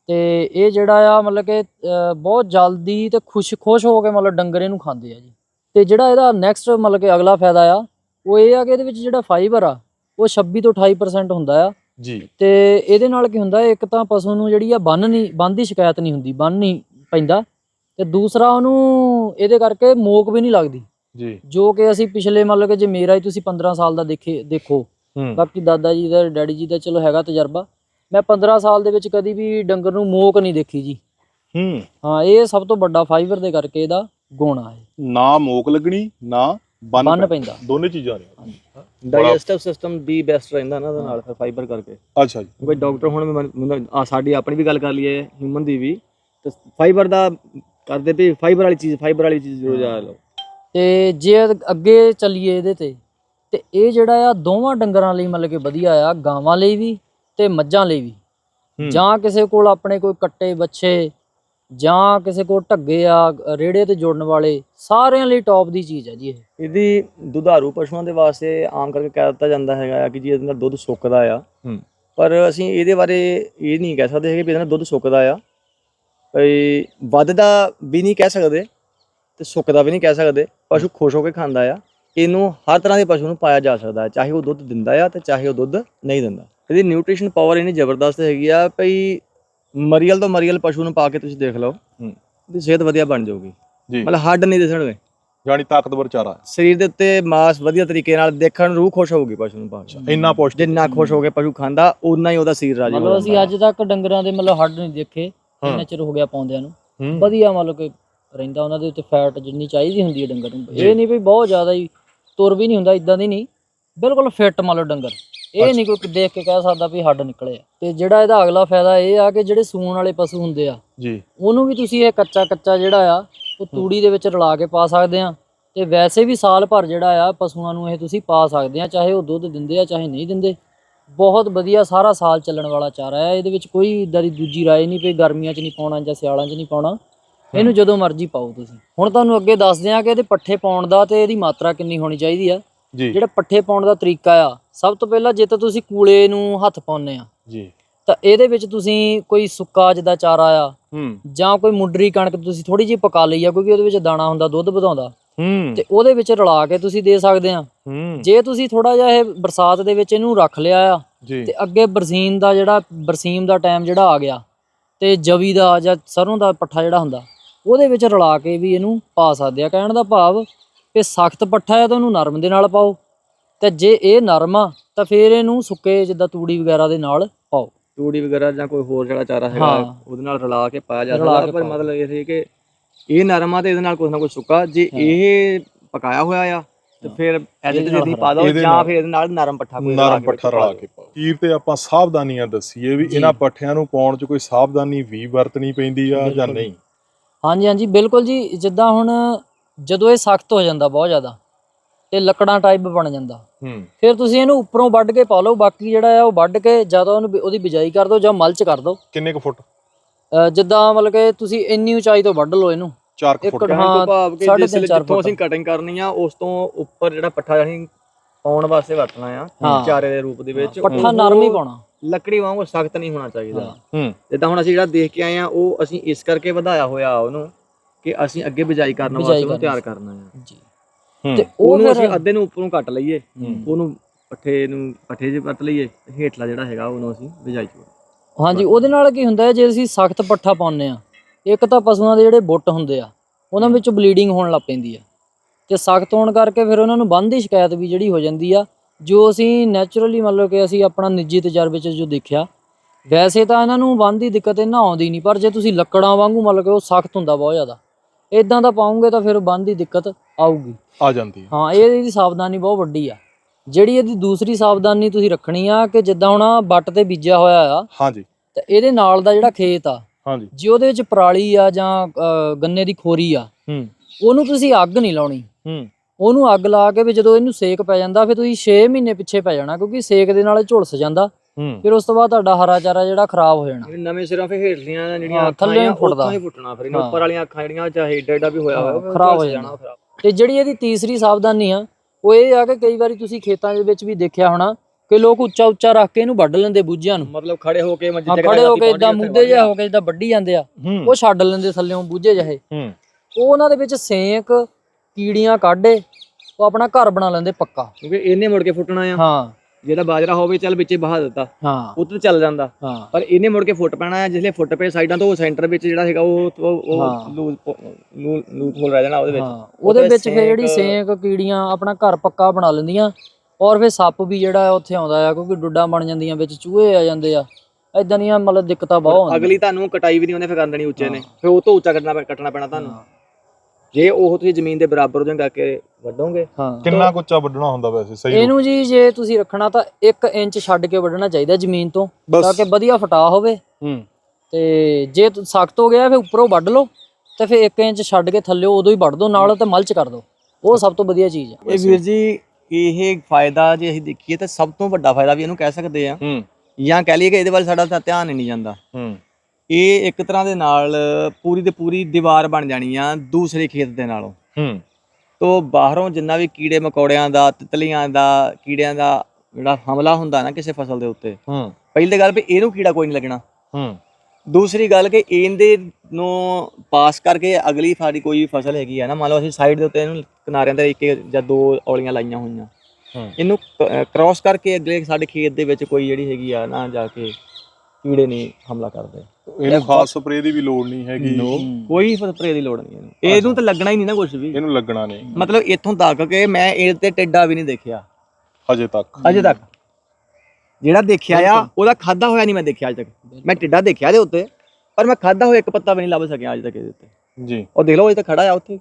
ਤੇ ਇਹ ਜਿਹੜਾ ਆ ਮਤਲਬ ਕਿ ਬਹੁਤ ਜਲਦੀ ਤੇ ਖੁਸ਼ ਖੁਸ਼ ਹੋ ਕੇ ਮਤਲਬ ਡੰਗਰ ਇਹਨੂੰ ਖਾਂਦੇ ਆ ਜੀ। ਤੇ ਜਿਹੜਾ ਇਹਦਾ ਨੈਕਸਟ ਮਤਲਬ ਕਿ ਅਗਲਾ ਫਾਇਦਾ ਆ ਉਹ ਇਹ ਆ ਕਿ ਇਹਦੇ ਵਿੱਚ ਜਿਹੜਾ ਫਾਈਬਰ ਆ ਉਹ 26 ਤੋਂ 28% ਹੁੰਦਾ ਆ। ਜੀ। ਤੇ ਇਹਦੇ ਨਾਲ ਕੀ ਹੁੰਦਾ ਇੱਕ ਤਾਂ ਪਸ਼ੂ ਨੂੰ ਜਿਹੜੀ ਆ ਬੰਨ ਨਹੀਂ ਬੰਨ ਦੀ ਸ਼ਿਕਾਇਤ ਨਹੀਂ ਹੁੰਦੀ ਬੰਨ ਨਹੀਂ ਪੈਂਦਾ। ਤੇ ਦੂਸਰਾ ਉਹਨੂੰ ਇਹਦੇ ਕਰਕੇ ਮੋਕ ਵੀ ਨਹੀਂ ਲੱਗਦੀ। ਜੀ। ਜੋ ਕਿ ਅਸੀਂ ਪਿਛਲੇ ਮੰਨ ਲਓ ਕਿ ਜੇ ਮੇਰਾ ਹੀ ਤੁਸੀਂ 15 ਸਾਲ ਦਾ ਦੇਖੇ ਦੇਖੋ। ਬਾਕੀ ਦਾਦਾ ਜੀ ਦਾ ਡੈਡੀ ਜੀ ਦਾ ਚਲੋ ਹੈਗਾ ਤਜਰਬਾ। ਮੈਂ 15 ਸਾਲ ਦੇ ਵਿੱਚ ਕਦੀ ਵੀ ਡੰਗਰ ਨੂੰ ਮੋਕ ਨਹੀਂ ਦੇਖੀ ਜੀ। ਹੂੰ। ਹਾਂ ਇਹ ਸਭ ਤੋਂ ਵੱਡਾ ਫਾਈਬਰ ਦੇ ਕਰਕੇ ਇਹਦਾ ਗੁਣ ਆ ਇਹ। ਨਾ ਮੋਕ ਲੱਗਣੀ ਨਾ ਬੰਨ। ਪੈਂਦਾ। ਦੋਨੇ ਚੀਜ਼ਾਂ ਨੇ। ਡਾਈਜੈਸਟਿਵ ਸਿਸਟਮ ਵੀ ਬੈਸਟ ਰਹਿੰਦਾ ਨਾ ਉਹਦੇ ਨਾਲ ਫਿਰ ਫਾਈਬਰ ਕਰਕੇ। ਅੱਛਾ ਜੀ। ਕੋਈ ਡਾਕਟਰ ਹੁਣ ਆ ਸਾਡੀ ਆਪਣੀ ਵੀ ਗੱਲ ਕਰ ਲਈਏ ਹਿਊਮਨ ਦੀ ਵੀ। ਤੇ ਫਾਈਬਰ ਦਾ ਕਰਦੇ ਵੀ ਫਾਈਬਰ ਵਾਲੀ ਚੀਜ਼ ਫਾਈਬਰ ਵਾਲੀ ਚੀਜ਼ ਜ਼ਰੂਰ ਜਾ ਲਓ। ਤੇ ਜੇ ਅੱਗੇ ਚੱਲੀਏ ਇਹਦੇ ਤੇ ਤੇ ਇਹ ਜਿਹੜਾ ਆ ਦੋਵਾਂ ਡੰਗਰਾਂ ਲਈ ਮਤਲਬ ਕਿ ਵਧੀਆ ਆ ਗਾਵਾਂ ਲਈ ਵੀ ਤੇ ਮੱਝਾਂ ਲਈ ਵੀ। ਹੂੰ। ਜਾਂ ਕਿਸੇ ਕੋਲ ਆਪਣੇ ਕੋਈ ਕੱਟੇ ਬੱਚੇ ਜਾਂ ਕਿਸੇ ਕੋਲ ਢੱਗੇ ਆ ਰੇੜੇ ਤੇ ਜੋੜਨ ਵਾਲੇ ਸਾਰਿਆਂ ਲਈ ਟੌਪ ਦੀ ਚੀਜ਼ ਆ ਜੀ ਇਹ। ਇਹਦੀ ਦੁਧਾਰੂ ਪਸ਼ੂਆਂ ਦੇ ਵਾਸਤੇ ਆਮ ਕਰਕੇ ਕਹਿ ਦਿੱਤਾ ਜਾਂਦਾ ਹੈਗਾ ਆ ਕਿ ਜੀ ਇਹਦੇ ਨਾਲ ਦੁੱਧ ਸੁੱਕਦਾ ਆ। ਹੂੰ। ਪਰ ਅਸੀਂ ਇਹਦੇ ਬਾਰੇ ਇਹ ਨਹੀਂ ਕਹਿ ਸਕਦੇ ਹੈਗੇ ਵੀ ਇਹਦੇ ਨਾਲ ਦੁੱਧ ਸੁੱਕਦਾ ਆ। ਭਈ ਵੱਧਦਾ ਵੀ ਨਹੀਂ ਕਹਿ ਸਕਦੇ ਤੇ ਸੁੱਕਦਾ ਵੀ ਨਹੀਂ ਕਹਿ ਸਕਦੇ। ਪਸ਼ੂ ਖੁਸ਼ ਹੋ ਕੇ ਖਾਂਦਾ ਆ। ਇਹਨੂੰ ਹਰ ਤਰ੍ਹਾਂ ਦੇ ਪਸ਼ੂ ਨੂੰ ਪਾਇਆ ਜਾ ਸਕਦਾ ਹੈ। ਚਾਹੇ ਉਹ ਦੁੱਧ ਦਿੰਦਾ ਆ ਤੇ ਚਾਹੇ ਉਹ ਦੁੱਧ ਨਹੀਂ ਦਿੰਦਾ। ਇਹਦੀ ਨਿਊਟ੍ਰੀਸ਼ਨ ਪਾਵਰ ਇੰਨੀ ਜ਼ਬਰਦਸਤ ਹੈਗੀ ਆ ਭਈ ਮਰੀਅਲ ਤੋਂ ਮਰੀਅਲ ਪਸ਼ੂ ਨੂੰ ਪਾ ਕੇ ਤੁਸੀਂ ਦੇਖ ਲਓ ਹੂੰ। ਉਹਦੀ ਸਿਹਤ ਵਧੀਆ ਬਣ ਜਾਊਗੀ। ਜੀ। ਮਤਲਬ ਹੱਡ ਨਹੀਂ ਦਿਸਣਗੇ ਯਾਨੀ ਤਾਕਤਵਰ ਚਾਰਾ ਹੈ। ਸਰੀਰ ਦੇ ਉੱਤੇ ਮਾਸ ਵਧੀਆ ਤਰੀਕੇ ਨਾਲ ਦੇਖਣ ਨੂੰ ਰੂਹ ਖੁਸ਼ ਹੋਊਗੀ ਪਸ਼ੂ ਨੂੰ ਪਾ ਕੇ। ਇੰਨਾ ਪੌਸ਼ਟਿਕ ਜਿੰਨਾ ਖੁਸ਼ ਹੋ ਕੇ ਪਸ਼ੂ ਖਾਂਦਾ ਉਨਾ ਹੀ ਉਹਦਾ ਸਰੀਰ ਰਾਜੀ ਹੋ ਮਤਲਬ ਅਸੀਂ ਜਾਂਦਾ। ਅੱਜ ਤੱਕ ਡੰਗਰਾਂ ਦੇ ਮਤਲਬ ਹੱਡ ਨਹੀਂ ਦੇਖੇ ਹਾਂ। ਇੰਨਾ ਚਿਰ ਹੋ ਗਿਆ ਪਾਉਂਦਿਆਂ ਨੂੰ। ਹੂੰ। ਵਧੀਆ ਮਤਲਬ ਕਿ ਰਹਿੰਦਾ ਉਹਨਾਂ ਦੇ ਉੱਤੇ ਫੈਟ ਜਿੰਨੀ ਚਾਹੀਦੀ ਹੁੰਦੀ ਹੈ ਡੰਗਰ ਨੂੰ। ਜੀ। ਇਹ ਨਹੀਂ ਵੀ ਬਹੁਤ ਜ਼ਿਆਦਾ ਹੀ ਤੁਰ ਵੀ ਨਹੀਂ ਹੁੰਦਾ ਇਦਾਂ ਦੀ ਨਹੀਂ। ਬਿਲਕੁਲ ਫਿੱਟ ਮੰਨ ਲਓ ਡੰਗਰ। ਇਹ ਨਹੀਂ ਕੋਈ ਦੇਖ ਕੇ ਕਹਿ ਸਕਦਾ ਵੀ ਹੱਡ ਨਿਕਲੇ ਆ। ਤੇ ਜਿਹੜਾ ਇਹਦਾ ਅਗਲਾ ਫਾਇਦਾ ਇਹ ਆ ਕਿ ਜਿਹੜੇ ਸੂਣ ਵਾਲੇ ਪਸ਼ੂ ਹੁੰਦੇ ਆ ਜੀ। ਉਹਨੂੰ ਵੀ ਤੁਸੀਂ ਇਹ ਕੱਚਾ ਕੱਚਾ ਜਿਹੜਾ ਆ ਉਹ ਤੂੜੀ ਦੇ ਵਿੱਚ ਰਲਾ ਕੇ ਪਾ ਸਕਦੇ ਆ। ਤੇ ਵੈਸੇ ਵੀ ਸਾਲ ਭਰ ਜਿਹੜਾ ਆ ਪਸ਼ੂਆਂ ਨੂੰ ਇਹ ਤੁਸੀਂ ਪਾ ਸਕਦੇ ਆ ਚਾਹੇ ਉਹ ਦੁੱਧ ਦਿੰਦੇ ਆ ਚਾਹੇ ਨਹੀਂ ਦਿੰਦੇ। ਬਹੁਤ ਵਧੀਆ ਸਾਰਾ ਸਾਲ ਚੱਲਣ ਵਾਲਾ ਚਾਰਾ ਹੈ ਇਹਦੇ ਵਿੱਚ ਕੋਈ ਇਦਾਂ ਦੀ ਦੂਜੀ ਰਾਏ ਨਹੀਂ ਪਈ ਗਰਮੀਆਂ 'ਚ ਨਹੀਂ ਪਾਉਣਾ ਜਾਂ ਸਿਆਲਾਂ 'ਚ ਨਹੀਂ ਪਾਉਣਾ। ਇਹਨੂੰ ਜਦੋਂ ਮਰਜ਼ੀ ਪਾਓ ਤੁਸੀਂ। ਹੁਣ ਤੁਹਾਨੂੰ ਅੱਗੇ ਦੱਸਦੇ ਆ ਕਿ ਇਹਦੇ ਪੱਠੇ ਪਾਉਣ ਦਾ ਤੇ ਇਹਦੀ ਮਾਤਰਾ ਕਿੰਨੀ ਹੋਣੀ ਚਾਹੀਦੀ ਆ। ਜੀ। ਜਿਹੜਾ ਪੱਠੇ ਪਾਉਣ ਦਾ ਤਰੀਕਾ ਆ ਸਭ ਤੋਂ ਪਹਿਲਾਂ ਜੇ ਤਾਂ ਤੁਸੀਂ ਕੂਲੇ ਨੂੰ ਹੱਥ ਪਾਉਂਦੇ ਆ ਜੀ। ਤਾਂ ਇਹਦੇ ਵਿੱਚ ਤੁਸੀਂ ਕੋਈ ਸੁੱਕਾ ਜਿੱਦਾਂ ਚਾਰਾ ਆ ਹੂੰ। ਜਾਂ ਕੋਈ ਮੁੰਡਰੀ ਕਣਕ ਤੁਸੀਂ ਥੋੜੀ ਜਿਹੀ ਪਕਾ ਲਈ ਆ ਕਿਉਂਕਿ ਉਹਦੇ ਵਿੱਚ ਦਾਣਾ ਹੁੰਦਾ ਦੁੱਧ ਵਧਾਉਂਦਾ। ਹੂੰ। ਤੇ ਉਹਦੇ ਵਿੱਚ ਰਲਾ ਕੇ ਤੁਸੀਂ ਦੇ ਸਕਦੇ ਆ। ਹੂੰ। ਜੇ ਤੁਸੀਂ ਥੋੜਾ ਜਿਹਾ ਇਹ ਬਰਸਾਤ ਦੇ ਵਿੱਚ ਇਹਨੂੰ ਰੱਖ ਲਿਆ ਆ ਜੀ। ਤੇ ਅੱਗੇ ਬਰਸੀਨ ਦਾ ਜਿਹੜਾ ਬਰਸੀਮ ਦਾ ਟਾਈਮ ਜਿਹੜਾ ਆ ਗਿਆ ਤੇ ਜਵੀ ਦਾ ਜਾਂ ਸਰੋਂ ਦਾ ਪੱਠਾ ਜਿਹੜਾ ਹੁੰਦਾ ਉਹਦੇ ਵਿੱਚ ਰਲਾ ਕੇ ਵੀ ਇਹਨੂੰ ਪਾ ਸਕਦੇ ਆ। ਕਹਿਣ ਦਾ ਭਾਵ ਕਿ ਸਖਤ ਪੱਠਾ ਹੈ ਤਾਂ ਉਹਨੂੰ ਨਰਮ ਦੇ ਨਾਲ ਪਾਓ। ਤੇ ਜੇ ਇਹ ਨਰਮ ਆ ਤਾਂ ਫਿਰ ਇਹਨੂੰ ਸੁੱਕੇ ਜਿੱਦਾਂ ਤੂੜੀ ਵਗੈਰਾ ਦੇ ਨਾਲ ਪਾਓ ਤੂੜੀ ਵਗੈਰਾ ਜਾਂ ਕੋਈ ਹੋਰ ਜਿਹੜਾ ਚਾਰਾ ਹੈਗਾ ਹਾਂ। ਉਹਦੇ ਨਾਲ ਰਲਾ ਕੇ ਪਾਇਆ ਜਾ ਰਲਾ ਸਕਦਾ ਕੇ ਪਰ ਪਾਓ। ਮਤਲਬ ਇਹ ਸੀ ਕਿ ਇਹ ਨਰਮ ਆ ਤੇ ਇਹਦੇ ਨਾਲ ਕੁਝ ਨਾ ਕੁਝ ਸੁੱਕਾ ਜੇ ਇਹ ਪਕਾਇਆ ਹੋਇਆ ਆ ਤੇ ਫਿਰ ਐਜੇ ਇਹਦੇ ਤੇ ਨਾਲ ਪਾ ਦਿਓ ਇਹਦੇ ਜਾਂ ਨਾਲ- ਫਿਰ ਇਹਦੇ ਨਾਲ ਨਰਮ ਪੱਠਾ ਕੋਈ ਰਲਾ ਨਰਮ ਪੱਠਾ ਰਲਾ। ਕੇ ਪਾਓ ਕੀਰ ਤੇ ਆਪਾਂ ਸਾਵਧਾਨੀਆਂ ਦੱਸੀਏ ਵੀ ਜੀ। ਇਹਨਾਂ ਪੱਠਿਆਂ ਨੂੰ ਪਾਉਣ 'ਚ ਕੋਈ ਸਾਵਧਾਨੀ ਵੀ ਵਰਤਣੀ ਪੈਂਦੀ ਆ ਜਾਂ ਬਿਲਕੁਲ। ਨਹੀਂ ਹਾਂਜੀ ਹਾਂਜੀ ਬਿਲਕੁਲ ਜੀ ਜਿੱਦਾਂ ਹੁਣ ਜਦੋਂ ਇਹ ਸਖਤ ਹੋ ਜਾਂਦਾ ਬਹੁਤ ਜ਼ਿਆਦਾ ਤੇ ਲੱਕੜਾਂ ਟਾਈਪ ਬਣ ਜਾਂਦਾ। ਹੂੰ। ਫਿਰ ਤੁਸੀਂ ਇਹਨੂੰ ਉੱਪਰੋਂ ਵੱਢ ਕੇ ਪਾ ਲਓ ਬਾਕੀ ਜਿਹੜਾ ਆ ਉਹ ਵੱਢ ਕੇ ਜਦੋਂ ਉਹਨੂੰ ਉਹਦੀ ਬਿਜਾਈ ਕਰ ਦਿਓ ਜਾਂ ਮਲਚ ਕਰ ਦਿਓ। ਕਿੰਨੇ ਕੁ ਫੁੱਟ? ਜਿੱਦਾਂ ਮਤਲਬ ਕਿ ਤੁਸੀਂ ਇੰਨੀ ਉਚਾਈ ਤੋਂ ਵੱਢ ਲਓ ਇਹਨੂੰ। 4 ਇੱਕ ਫੁੱਟ। ਕਹਿਣ ਹਾਂ, ਤੋਂ ਭਾਵ ਕਿ ਜਿਸ ਜਿੱਥੋਂ। ਅਸੀਂ ਕਟਿੰਗ ਕਰਨੀ ਆ ਉਸ ਤੋਂ ਉੱਪਰ ਜਿਹੜਾ ਪੱਠਾ ਅਸੀਂ ਪਾਉਣ ਵਾਸਤੇ ਵਰਤਣਾ ਆ। ਚਾਰੇ ਦੇ ਰੂਪ ਦੇ ਵਿੱਚ ਪੱਠਾ ਨਰਮ ਹੀ ਪਾਉਣਾ। ਲੱਕੜੀ ਵਾਂਗੂ ਸਖਤ ਨਹੀਂ ਹੋਣਾ ਚਾਹੀਦਾ। ਹਾਂ। ਜਿੱਦਾਂ ਹੁਣ ਅਸੀਂ ਜਿਹੜਾ ਦੇਖ ਕੇ ਆਏ ਆ ਉਹ ਅਸੀਂ ਇਸ ਕਰਕੇ ਵਧਾਇਆ ਹੋਇਆ ਉਹਨੂੰ ਕਿ ਅਸੀਂ ਅੱਗੇ ਬਿਜਾਈ ਕਰਨ ਵਾਸਤੇ ਉਹਨੂੰ ਤਿਆਰ ਕਰਨਾ ਹੈ ਜੀ। ਤੇ ਉਹ ਉਹਨੂੰ ਫਿਰ ਅਸੀਂ ਅੱਧੇ ਨੂੰ ਉੱਪਰੋਂ ਕੱਟ ਲਈਏ। ਉਹਨੂੰ ਪੱਠੇ ਨੂੰ ਪੱਠੇ 'ਚ ਪੱਟ ਲਈਏ ਤੇ ਹੇਠਲਾ ਜਿਹੜਾ ਹੈਗਾ ਉਹਨੂੰ ਅਸੀਂ ਬਿਜਾਈ 'ਚ ਹਾਂਜੀ ਉਹਦੇ ਨਾਲ ਕੀ ਹੁੰਦਾ ਹੈ ਜੇ ਅਸੀਂ ਸਖਤ ਪੱਠਾ ਪਾਉਂਦੇ ਆ ਇੱਕ ਤਾਂ ਪਸ਼ੂਆਂ ਦੇ ਜਿਹੜੇ ਬੁੱਟ ਹੁੰਦੇ ਆ ਉਹਨਾਂ ਵਿੱਚ ਬਲੀਡਿੰਗ ਹੋਣ ਲੱਗ ਪੈਂਦੀ ਆ। ਤੇ ਸਖਤ ਹੋਣ ਕਰਕੇ ਫਿਰ ਉਹਨਾਂ ਨੂੰ ਬੰਦ ਦੀ ਸ਼ਿਕਾਇਤ ਵੀ ਜਿਹੜੀ ਹੋ ਜਾਂਦੀ ਆ ਜੋ ਅਸੀਂ ਨੈਚੁਰਲੀ ਮਤਲਬ ਕਿ ਅਸੀਂ ਆਪਣਾ ਨਿੱਜੀ ਤਜਰਬੇ 'ਚ ਜੋ ਦੇਖਿਆ ਵੈਸੇ ਤਾਂ ਇਹਨਾਂ ਨੂੰ ਬੰਦ ਦੀ ਦਿੱਕਤ ਇਹਨਾਂ ਆਉਂਦੀ ਨਹੀਂ ਪਰ ਜੇ ਤੁਸੀਂ ਲੱਕੜਾਂ ਵਾਂਗੂ ਮਤਲਬ ਕਿ ਉਹ ਸਖਤ ਹੁੰਦਾ ਬਹੁਤ ਜ਼ਿਆਦਾ ਇਦਾਂ ਦਾ ਪਾਉਂਗੇ ਤਾਂ ਫਿਰ ਬੰਦ ਦੀ ਦਿੱਕਤ ਆਊਗੀ। ਆ ਜਾਂਦੀ ਹੈ। ਹਾਂ ਇਹ ਇਹਦੀ ਸਾਵਧਾਨੀ ਬਹੁਤ ਵੱਡੀ ਆ। ਜਿਹੜੀ ਇਹਦੀ ਦੂਸਰੀ ਸਾਵਧਾਨੀ ਤੁਸੀਂ ਰੱਖਣੀ ਆ ਕਿ ਜਿੱਦਾਂ ਹੁਣ ਆਹ ਵੱਟ ਤੇ ਬੀਜਿਆ ਹੋਇਆ ਆ ਹਾਂਜੀ। ਤੇ ਇਹਦੇ ਨਾਲ ਦਾ ਜਿਹੜਾ ਖੇਤ ਆ ਹਾਂਜੀ। ਜੇ ਉਹਦੇ ਵਿੱਚ ਪਰਾਲੀ ਆ ਜਾਂ ਅ, ਗੰਨੇ ਦੀ ਖੋਰੀ ਆ ਹੂੰ। ਉਹਨੂੰ ਤੁਸੀਂ ਅੱਗ ਨਹੀਂ ਲਾਉਣੀ। ਹੂੰ। ਉਹਨੂੰ ਅੱਗ ਲਾ ਕੇ ਵੀ ਜਦੋਂ ਇਹਨੂੰ ਸੇਕ ਪੈ ਜਾਂਦਾ ਫਿਰ ਤੁਸੀਂ 6 ਮਹੀਨੇ ਪਿੱਛੇ ਪੈ ਜਾਣਾ ਕਿਉਂਕਿ ਸੇਕ ਦੇ ਨਾਲ ਇਹ ਝੁਲਸ ਜਾਂਦਾ। ਹੂੰ। ਫਿਰ ਉਸ ਤੋਂ ਬਾਅਦ ਤੁਹਾਡਾ ਹਰਾ ਚਾਰਾ ਜਿਹੜਾ ਖਰਾਬ ਹੋ ਜਾਣਾ। ਨਵੇਂ ਸਿਰਾਂ ਫੇ ਹੇਠਲੀਆਂ ਜਿਹੜੀਆਂ ਹਾਂ, ਅੱਖਾਂ ਥੱਲੇ ਆ ਫੁੱਟਦਾ। ਹੀ ਫੁੱਟਣਾ ਫਿਰ ਇਹਨਾਂ ਹਾਂ। ਉੱਪਰ ਵਾਲੀਆਂ ਅੱਖਾਂ ਜਿਹੜੀਆਂ ਚਾਹੇ ਏਡਾ ਏਡਾ ਵੀ ਹੋਇਆ ਹੋਇਆ ਉਹ ਖਰਾਬ ਹੋ ਝੁਲਸ ਜਾਣਾ। ਖਰਾਬ। ਤੇ ਜਿਹੜੀ ਇਹਦੀ ਤੀਸਰੀ ਸਾਵਧਾਨੀ ਆ ਉਹ ਇਹ ਆ ਕਿ ਕਈ ਵਾਰੀ ਤੁਸੀਂ ਖੇਤਾਂ ਦੇ ਵਿੱਚ ਵੀ ਦੇਖਿਆ ਹੋਣਾ ਕਿ ਲੋਕ ਉੱਚਾ ਉੱਚਾ ਰੱਖ ਕੇ ਇਹਨੂੰ ਵੱਢ ਲੈਂਦੇ ਬੂਝਿਆਂ ਨੂੰ। ਮਤਲਬ ਖੜੇ ਹੋ ਕੇ ਮੰਜੀ ਤੇ ਖੜੇ ਹੋ ਕੇ ਇਦਾਂ ਮੁੱਦੇ ਜਿਹਾ ਹੋ ਕੇ ਜਿੱਦਾਂ ਵੱਢੀ ਜਾਂਦੇ ਆ ਉਹ ਛੱਡ ਲੈਂਦੇ ਥੱਲੇੋਂ ਬੂਝੇ ਜਿਹੇ। ਹੂੰ। ਉਹ ਉਹਨਾਂ ਦੇ ਵਿੱਚ ਸੇਕ ਕੀੜੀਆਂ ਕੱਢੇ ਉਹ ਆਪਣਾ ਘਰ ਬਣਾ ਲੈਂਦੇ ਪੱਕਾ। ਕਿਉਂਕਿ ਇਹਨੇ ਮੁੜ ਕੇ ਫੁੱਟਣਾ ਆ। ਹਾਂ। ਜਿਹੜਾ ਬਾਜਰਾ ਹੋਵੇ ਚੱਲ ਵਿੱਚੇ ਬਹਾ ਦਿੱਤਾ। ਹਾਂ। ਤੇ ਚੱਲ ਜਾਂਦਾ। ਹਾਂ। ਪਰ ਇਹਨੇ ਮੁੜ ਕੇ ਫੁੱਟ ਪੈਣਾ ਹੈ ਜਿਸਲੇ ਫੁੱਟ ਪਏ ਸਾਈਡਾਂ ਤੋਂ ਉਹ ਸੈਂਟਰ ਵਿੱਚ ਜਿਹੜਾ ਹੈਗਾ ਉਹ ਉਹ ਲੂਪ ਹੋਲ ਰਹਿ ਜਾਣਾ ਉਹਦੇ ਵਿੱਚ। ਉਹਦੇ ਵਿੱਚ ਫਿਰ ਜਿਹੜੀ ਸੇਕ- ਕੀੜੀਆਂ ਆਪਣਾ ਘਰ ਪੱਕਾ ਬਣਾ ਲੈਂਦੀਆਂ। ਔਰ ਫਿਰ ਸੱਪ ਵੀ ਜਿਹੜਾ ਹੈ ਉੱਥੇ ਆਉਂਦਾ ਆ ਕਿਉਂਕਿ ਡੁੱਡਾਂ ਬਣ ਜਾਂਦੀਆਂ ਵਿੱਚ ਚੂਹੇ ਆ ਜਾਂਦੇ ਆ। ਇਦਾਂ ਦੀਆਂ ਮਤਲਬ ਦਿੱਕਤਾਂ ਬਹੁਤ ਆਉਂਦੀਆਂ ਅਗਲੀ ਤੁਹਾਨੂੰ ਕਟਾਈ ਵੀ ਨਹੀਂ ਉਹਨੇ ਫਿਰ ਕਰ ਦੇਣੀ ਉੱਚੇ ਨੇ। ਫਿਰ ਉਹ ਤੋਂ ਉੱਚਾ ਕੱਟਣਾ ਕੱਟਣਾ ਪੈਣਾ ਤੁਹਾਨੂੰ। ਜੇ ਉਹ ਤੁਸੀਂ ਜ਼ਮੀਨ ਦੇ ਬਰਾਬਰ ਉਹਦੇ ਕਰਕੇ ਵੱਢੋਗੇ ਹਾਂ। ਕਿੰਨਾ ਕੁ ਉੱਚਾ ਵੱਢਣਾ ਹੁੰਦਾ ਵੈਸੇ ਸਹੀ? ਇਹਨੂੰ ਜੀ ਜੇ ਤੁਸੀਂ ਰੱਖਣਾ ਤਾਂ 1 ਇੰਚ ਛੱਡ ਕੇ ਵੱਢਣਾ ਚਾਹੀਦਾ ਜ਼ਮੀਨ ਤੋਂ ਤਾਂ ਕਿ ਵਧੀਆ ਫਟਾ ਹੋਵੇ। ਹੂੰ। ਤੇ ਜੇ ਸਖਤ ਹੋ ਗਿਆ ਫਿਰ ਉੱਪਰੋਂ ਵੱਢ ਲਓ ਤੇ ਫਿਰ 1 ਇੰਚ ਛੱਡ ਕੇ ਥੱਲੇ ਉਦੋਂ ਹੀ ਵੱਢ ਦਿਓ ਨਾਲ ਤੇ ਮਲਚ ਕਰ ਦਿਓ। ਉਹ ਸਭ ਤੋਂ ਵਧੀਆ ਚੀਜ਼ ਹੈ। ਇਹ ਵੀਰ ਜੀ ਇਹ ਫਾਇਦਾ ਜੇ ਅਸੀਂ ਦੇਖੀਏ ਤਾਂ ਸਭ ਤੋਂ ਵੱਡਾ ਫਾਇਦਾ ਵੀ ਇਹਨੂੰ ਕਹਿ ਸਕਦੇ ਆ। ਹੂੰ। ਜਾਂ ਕਹਿ ਲਈਏ ਕਿ ਇਹਦੇ ਵੱਲ ਸਾਡਾ ਤਾਂ ਧਿਆਨ ਹੀ ਨਹੀਂ ਜਾਂਦਾ। ਹੂੰ। ਇਹ ਇੱਕ ਤਰ੍ਹਾਂ ਦੇ ਨਾਲ ਪੂਰੀ ਦੇ ਪੂਰੀ ਦੀਵਾਰ ਬਣ ਜਾਣੀ ਆ ਦੂਸਰੇ ਖੇਤ ਦੇ ਨਾਲੋਂ। ਹੂੰ। ਤੋਂ ਬਾਹਰੋਂ ਜਿੰਨਾ ਵੀ ਕੀੜੇ ਮਕੌੜਿਆਂ ਦਾ ਤਿਤਲੀਆਂ ਦਾ ਕੀੜਿਆਂ ਦਾ ਜਿਹੜਾ ਹਮਲਾ ਹੁੰਦਾ ਨਾ ਕਿਸੇ ਫਸਲ ਦੇ ਉੱਤੇ ਹੂੰ। ਪਹਿਲੀ ਤਾਂ ਗੱਲ ਵੀ ਇਹਨੂੰ ਕੀੜਾ ਕੋਈ ਨਹੀਂ ਲੱਗਣਾ। ਹੂੰ। ਦੂਸਰੀ ਗੱਲ ਕਿ ਇਹਦੇ ਨੂੰ ਪਾਸ ਕਰਕੇ ਅਗਲੀ ਸਾਡੀ ਕੋਈ ਫਸਲ ਹੈਗੀ ਆ ਨਾ ਮੰਨ ਲਓ ਅਸੀਂ ਸਾਈਡ ਦੇ ਉੱਤੇ ਇਹਨੂੰ ਕਿਨਾਰਿਆਂ ਤੇ ਇੱਕ ਜਾਂ ਦੋ ਔਲੀਆਂ ਲਾਈਆਂ ਹੋਈਆਂ। ਇਹਨੂੰ ਕ੍ਰਾਸ ਕਰਕੇ ਅਗਲੇ ਸਾਡੇ ਖੇਤ ਦੇ ਵਿੱਚ ਕੋਈ ਜਿਹੜੀ ਹੈਗੀ ਆ ਨਾ ਜਾ ਕੇ ਕੀੜੇ ਨਹੀਂ ਹਮਲਾ ਕਰਦੇ। ਇਹਨੂੰ ਖਾਸ ਸਪਰੇਅ ਦੀ ਵੀ ਲੋੜ ਨਹੀਂ ਹੈਗੀ। ਕੋਈ ਸਪਰੇਅ ਦੀ ਲੋੜ ਨਹੀਂ ਇਹਨੂੰ। ਇਹਨੂੰ ਤਾਂ ਲੱਗਣਾ ਹੀ ਨਹੀਂ ਨਾ ਕੁਝ ਵੀ। ਇਹਨੂੰ ਲੱਗਣਾ ਨਹੀਂ। ਮਤਲਬ ਇੱਥੋਂ ਤੱਕ ਕਿ ਮੈਂ ਇਹ ਤੇ ਟਿੱਡਾ ਵੀ ਨਹੀਂ ਦੇਖਿਆ। ਹਜੇ ਤੱਕ। ਅਜੇ ਤੱਕ। ਜਿਹੜਾ ਦੇਖਿਆ ਆ ਉਹਦਾ ਖਾਦਾ ਹੋਇਆ ਨਹੀਂ ਮੈਂ ਦੇਖਿਆ ਅਜੇ ਤੱਕ। ਮੈਂ ਟਿੱਡਾ ਦੇਖਿਆ ਇਹਦੇ ਉੱਤੇ ਪਰ ਮੈਂ ਖਾਦਾ ਹੋਇਆ ਇੱਕ ਪੱਤਾ ਵੀ ਨਹੀਂ ਲੱਭ ਸਕਿਆ ਅਜੇ ਤੱਕ ਇਹਦੇ ਉੱਤੇ। ਜੀ। ਉਹ ਦੇਖ ਲਓ ਇਹ ਤਾਂ ਖੜਾ ਆ ਉੱਥੇ।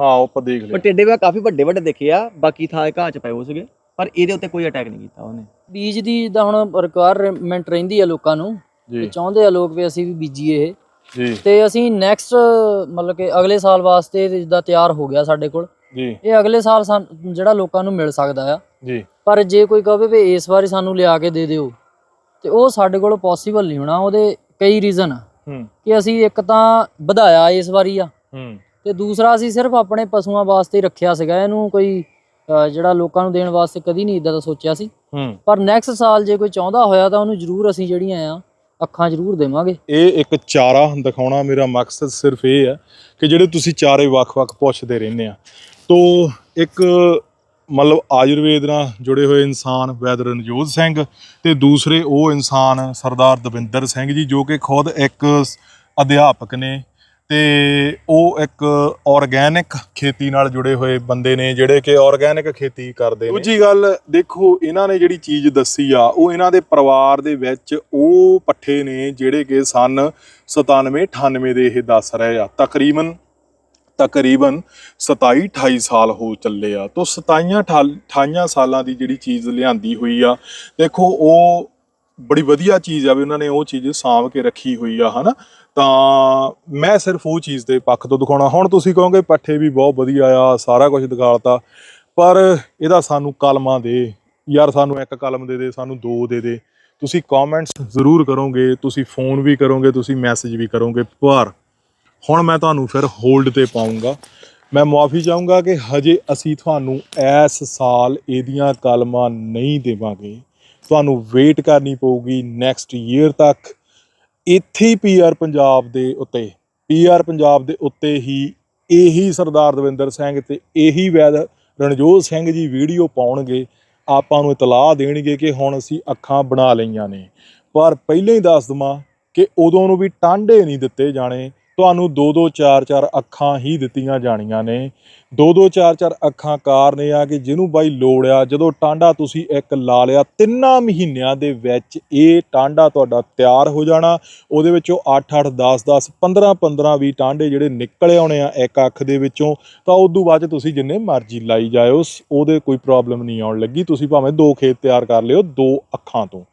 ਹਾਂ ਉਹ ਆਪਾਂ ਦੇਖ ਪਰ ਲਿਆ ਟਿੱਡੇ ਵੀ ਕਾਫੀ ਵੱਡੇ ਵੱਡੇ ਦੇਖੇ ਆ ਬਾਕੀ ਥਾਂ ਘਾਹ ਚ ਪਏ ਹੋ ਸੀਗੇ। ਪਰ ਇਹਦੇ ਉੱਤੇ ਕੋਈ ਅਟੈਕ ਨਹੀਂ ਕੀਤਾ ਉਹਨੇ। ਬੀਜ ਦੀ ਜਿੱਦਾਂ ਹੁਣ ਰਿਕੁਆਇਰਮੈਂਟ ਰਹਿੰਦੀ ਆ ਲੋਕਾਂ ਨੂੰ ਜੀ। ਤੇ ਚਾਹੁੰਦੇ ਆ ਲੋਕ ਵੀ ਅਸੀਂ ਵੀ ਬੀਜੀਏ ਇਹ। ਜੀ। ਤੇ ਅਸੀਂ ਨੈਕਸਟ ਮਤਲਬ ਕਿ ਅਗਲੇ ਸਾਲ ਵਾਸਤੇ ਜਿੱਦਾਂ ਤਿਆਰ ਹੋ ਗਿਆ ਸਾਡੇ ਕੋਲ ਜੀ। ਇਹ ਅਗਲੇ ਸਾਲ ਜਿਹੜਾ ਲੋਕਾਂ ਨੂੰ ਮਿਲ ਸਕਦਾ ਆ। ਜੀ। ਪਰ ਜੇ ਕੋਈ ਕਹੇ ਵੀ ਇਸ ਵਾਰੀ ਸਾਨੂੰ ਲਿਆ ਕੇ ਦੇ ਦਿਓ ਤੇ ਉਹ ਸਾਡੇ ਕੋਲ ਪੋਸੀਬਲ ਨਹੀਂ ਹੋਣਾ ਉਹਦੇ ਕਈ ਰੀਜ਼ਨ ਆ। ਹੂੰ। ਕਿ ਅਸੀਂ ਇੱਕ ਤਾਂ ਵਧਾਇਆ ਇਸ ਵਾਰੀ ਆ ਹੂੰ। ਤੇ ਦੂਸਰਾ ਅਸੀਂ ਸਿਰਫ ਆਪਣੇ ਪਸ਼ੂਆਂ ਵਾਸਤੇ ਰੱਖਿਆ ਸੀਗਾ ਇਹਨੂੰ ਕੋਈ ਜਿਹੜਾ ਲੋਕਾਂ ਨੂੰ ਦੇਣ ਵਾਸਤੇ ਕਦੀ ਨਹੀਂ ਇਦਾਂ ਦਾ ਸੋਚਿਆ ਸੀ। ਪਰ ਨੈਕਸਟ ਸਾਲ ਜੇ ਕੋਈ ਚਾਹੁੰਦਾ ਹੋਇਆ ਤਾਂ ਉਹਨੂੰ ਜ਼ਰੂਰ ਅਸੀਂ ਜਿਹੜੀਆਂ ਆ ਅੱਖਾਂ ਜ਼ਰੂਰ ਦੇਵਾਂਗੇ। ਇਹ ਇੱਕ ਚਾਰਾ ਦਿਖਾਉਣਾ ਮੇਰਾ ਮਕਸਦ ਸਿਰਫ ਇਹ ਹੈ ਕਿ ਜਿਹੜੇ ਤੁਸੀਂ ਚਾਰੇ ਵੱਖ-ਵੱਖ ਪੁੱਛਦੇ ਰਹਿੰਦੇ ਆ। ਤੋ ਇੱਕ ਮਤਲਬ ਆਯੁਰਵੇਦ ਨਾਲ ਜੁੜੇ ਹੋਏ ਇਨਸਾਨ ਵੈਦ ਰਣਜੋਤ ਸਿੰਘ ਤੇ ਦੂਸਰੇ ਉਹ ਇਨਸਾਨ ਸਰਦਾਰ ਦਵਿੰਦਰ ਸਿੰਘ ਜੀ ਜੋ ਕਿ ਖੁਦ ਇੱਕ ਅਧਿਆਪਕ ਨੇ ਤੇ ਉਹ ਇੱਕ ਆਰਗੈਨਿਕ ਖੇਤੀ ਨਾਲ ਜੁੜੇ ਹੋਏ ਬੰਦੇ ਨੇ ਜਿਹੜੇ ਕਿ ਆਰਗੈਨਿਕ ਖੇਤੀ ਕਰਦੇ ਨੇ। ਦੂਜੀ ਗੱਲ, ਦੇਖੋ, ਇਹਨਾਂ ਨੇ ਜਿਹੜੀ ਚੀਜ਼ ਦੱਸੀ ਆ, ਉਹ ਇਹਨਾਂ ਦੇ ਪਰਿਵਾਰ ਦੇ ਵਿੱਚ ਉਹ ਪੱਠੇ ਨੇ ਜਿਹੜੇ ਕਿ ਸਨ 97 98 ਦੇ ਇਹ ਦੱਸ ਰਹੇ ਆ। ਤਕਰੀਬਨ ਤਕਰੀਬਨ 27 28 ਸਾਲ ਹੋ ਚੱਲੇ ਆ। ਤੋਂ 27 28 ਸਾਲਾਂ ਦੀ ਜਿਹੜੀ ਚੀਜ਼ ਲਿਆਂਦੀ ਹੋਈ ਆ, ਦੇਖੋ, ਉਹ ਬੜੀ ਵਧੀਆ ਚੀਜ਼ ਆ ਵੀ ਉਹਨਾਂ ਨੇ ਉਹ ਚੀਜ਼ ਸਾਂਭ ਕੇ ਰੱਖੀ ਹੋਈ ਆ, ਹਨਾ? ਤਾਂ ਮੈਂ ਸਿਰਫ ਉਹ ਚੀਜ਼ ਦੇ ਪੱਖ ਤੋਂ ਦਿਖਾਉਣਾ। ਹੁਣ ਤੁਸੀਂ ਕਹੋਗੇ ਪੱਠੇ ਵੀ ਬਹੁਤ ਵਧੀਆ ਆ, ਸਾਰਾ ਕੁਝ ਦਿਖਾਲਤਾ। ਪਰ ਇਹਦਾ ਸਾਨੂੰ ਕਲਮਾਂ ਦੇ, ਯਾਰ ਸਾਨੂੰ ਇੱਕ ਕਲਮ ਦੇ ਦੇ, ਸਾਨੂੰ ਦੋ ਦੇ ਦੇ। ਤੁਸੀਂ ਕਮੈਂਟਸ ਜ਼ਰੂਰ ਕਰੋਗੇ, ਤੁਸੀਂ ਫੋਨ ਵੀ ਕਰੋਗੇ, ਤੁਸੀਂ ਮੈਸੇਜ ਵੀ ਕਰੋਗੇ। ਪਰ ਹੁਣ ਮੈਂ ਤੁਹਾਨੂੰ ਫਿਰ ਹੋਲਡ ਤੇ ਪਾਉਂਗਾ ਮੈਂ ਮਾਫੀ ਚਾਹੂੰਗਾ ਕਿ ਹਜੇ ਅਸੀਂ ਤੁਹਾਨੂੰ ਇਸ ਸਾਲ ਇਹਦੀਆਂ ਕਲਮਾਂ ਨਹੀਂ ਦੇਵਾਂਗੇ। ਤੁਹਾਨੂੰ ਵੇਟ ਕਰਨੀ ਪਊਗੀ ਨੈਕਸਟ ਈਅਰ ਤੱਕ। ਇੱਥੇ ਹੀ ਪੀਆਰ ਪੰਜਾਬ ਦੇ ਉੱਤੇ ਪੀਆਰ ਪੰਜਾਬ ਦੇ ਉੱਤੇ ਹੀ ਇਹੀ ਸਰਦਾਰ ਦਵਿੰਦਰ ਸਿੰਘ ਤੇ ਇਹੀ ਵੈਦ ਰਣਜੋਤ ਸਿੰਘ ਜੀ ਵੀਡੀਓ ਪਾਉਣਗੇ, ਆਪਾਂ ਨੂੰ ਇਤਲਾਹ ਦੇਣਗੇ ਕਿ ਹੁਣ ਅਸੀਂ ਅੱਖਾਂ ਬਣਾ ਲਈਆਂ ਨੇ। ਪਰ ਪਹਿਲਾਂ ਹੀ ਦੱਸ ਦਵਾਂ ਕਿ ਉਦੋਂ ਨੂੰ ਵੀ ਟਾਂਡੇ ਨਹੀਂ ਦਿੱਤੇ ਜਾਣੇ। ਤੁਹਾਨੂੰ ਦੋ ਦੋ ਚਾਰ ਚਾਰ ਅੱਖਾਂ ਹੀ ਦਿੱਤੀਆਂ ਜਾਣੀਆਂ ਨੇ। ਦੋ ਦੋ ਚਾਰ ਚਾਰ ਅੱਖਾਂ ਕਾਰਨ ਇਹ ਆ ਕਿ ਜਿਹਨੂੰ ਬਾਈ ਲੋੜ ਆ, ਜਦੋਂ ਟਾਂਡਾ ਤੁਸੀਂ ਇੱਕ ਲਾ ਲਿਆ, ਤਿੰਨਾਂ ਮਹੀਨਿਆਂ ਦੇ ਵਿੱਚ ਇਹ ਟਾਂਡਾ ਤੁਹਾਡਾ ਤਿਆਰ ਹੋ ਜਾਣਾ। ਉਹਦੇ ਵਿੱਚੋਂ 8 8 10 10 15 15 ਵੀ ਟਾਂਡੇ ਜਿਹੜੇ ਨਿਕਲ ਆਉਣੇ ਆ ਇੱਕ ਅੱਖ ਦੇ ਵਿੱਚੋਂ, ਤਾਂ ਉਦੋਂ ਬਾਅਦ 'ਚ ਤੁਸੀਂ ਜਿੰਨੇ ਮਰਜ਼ੀ ਲਾਈ ਜਾਇਓ ਸ- ਉਹਦੇ ਕੋਈ ਪ੍ਰੋਬਲਮ ਨਹੀਂ ਆਉਣ ਲੱਗੀ। ਤੁਸੀਂ ਭਾਵੇਂ ਦੋ ਖੇਤ ਤਿਆਰ ਕਰ ਲਿਓ ਦੋ ਅੱਖਾਂ ਤੋਂ।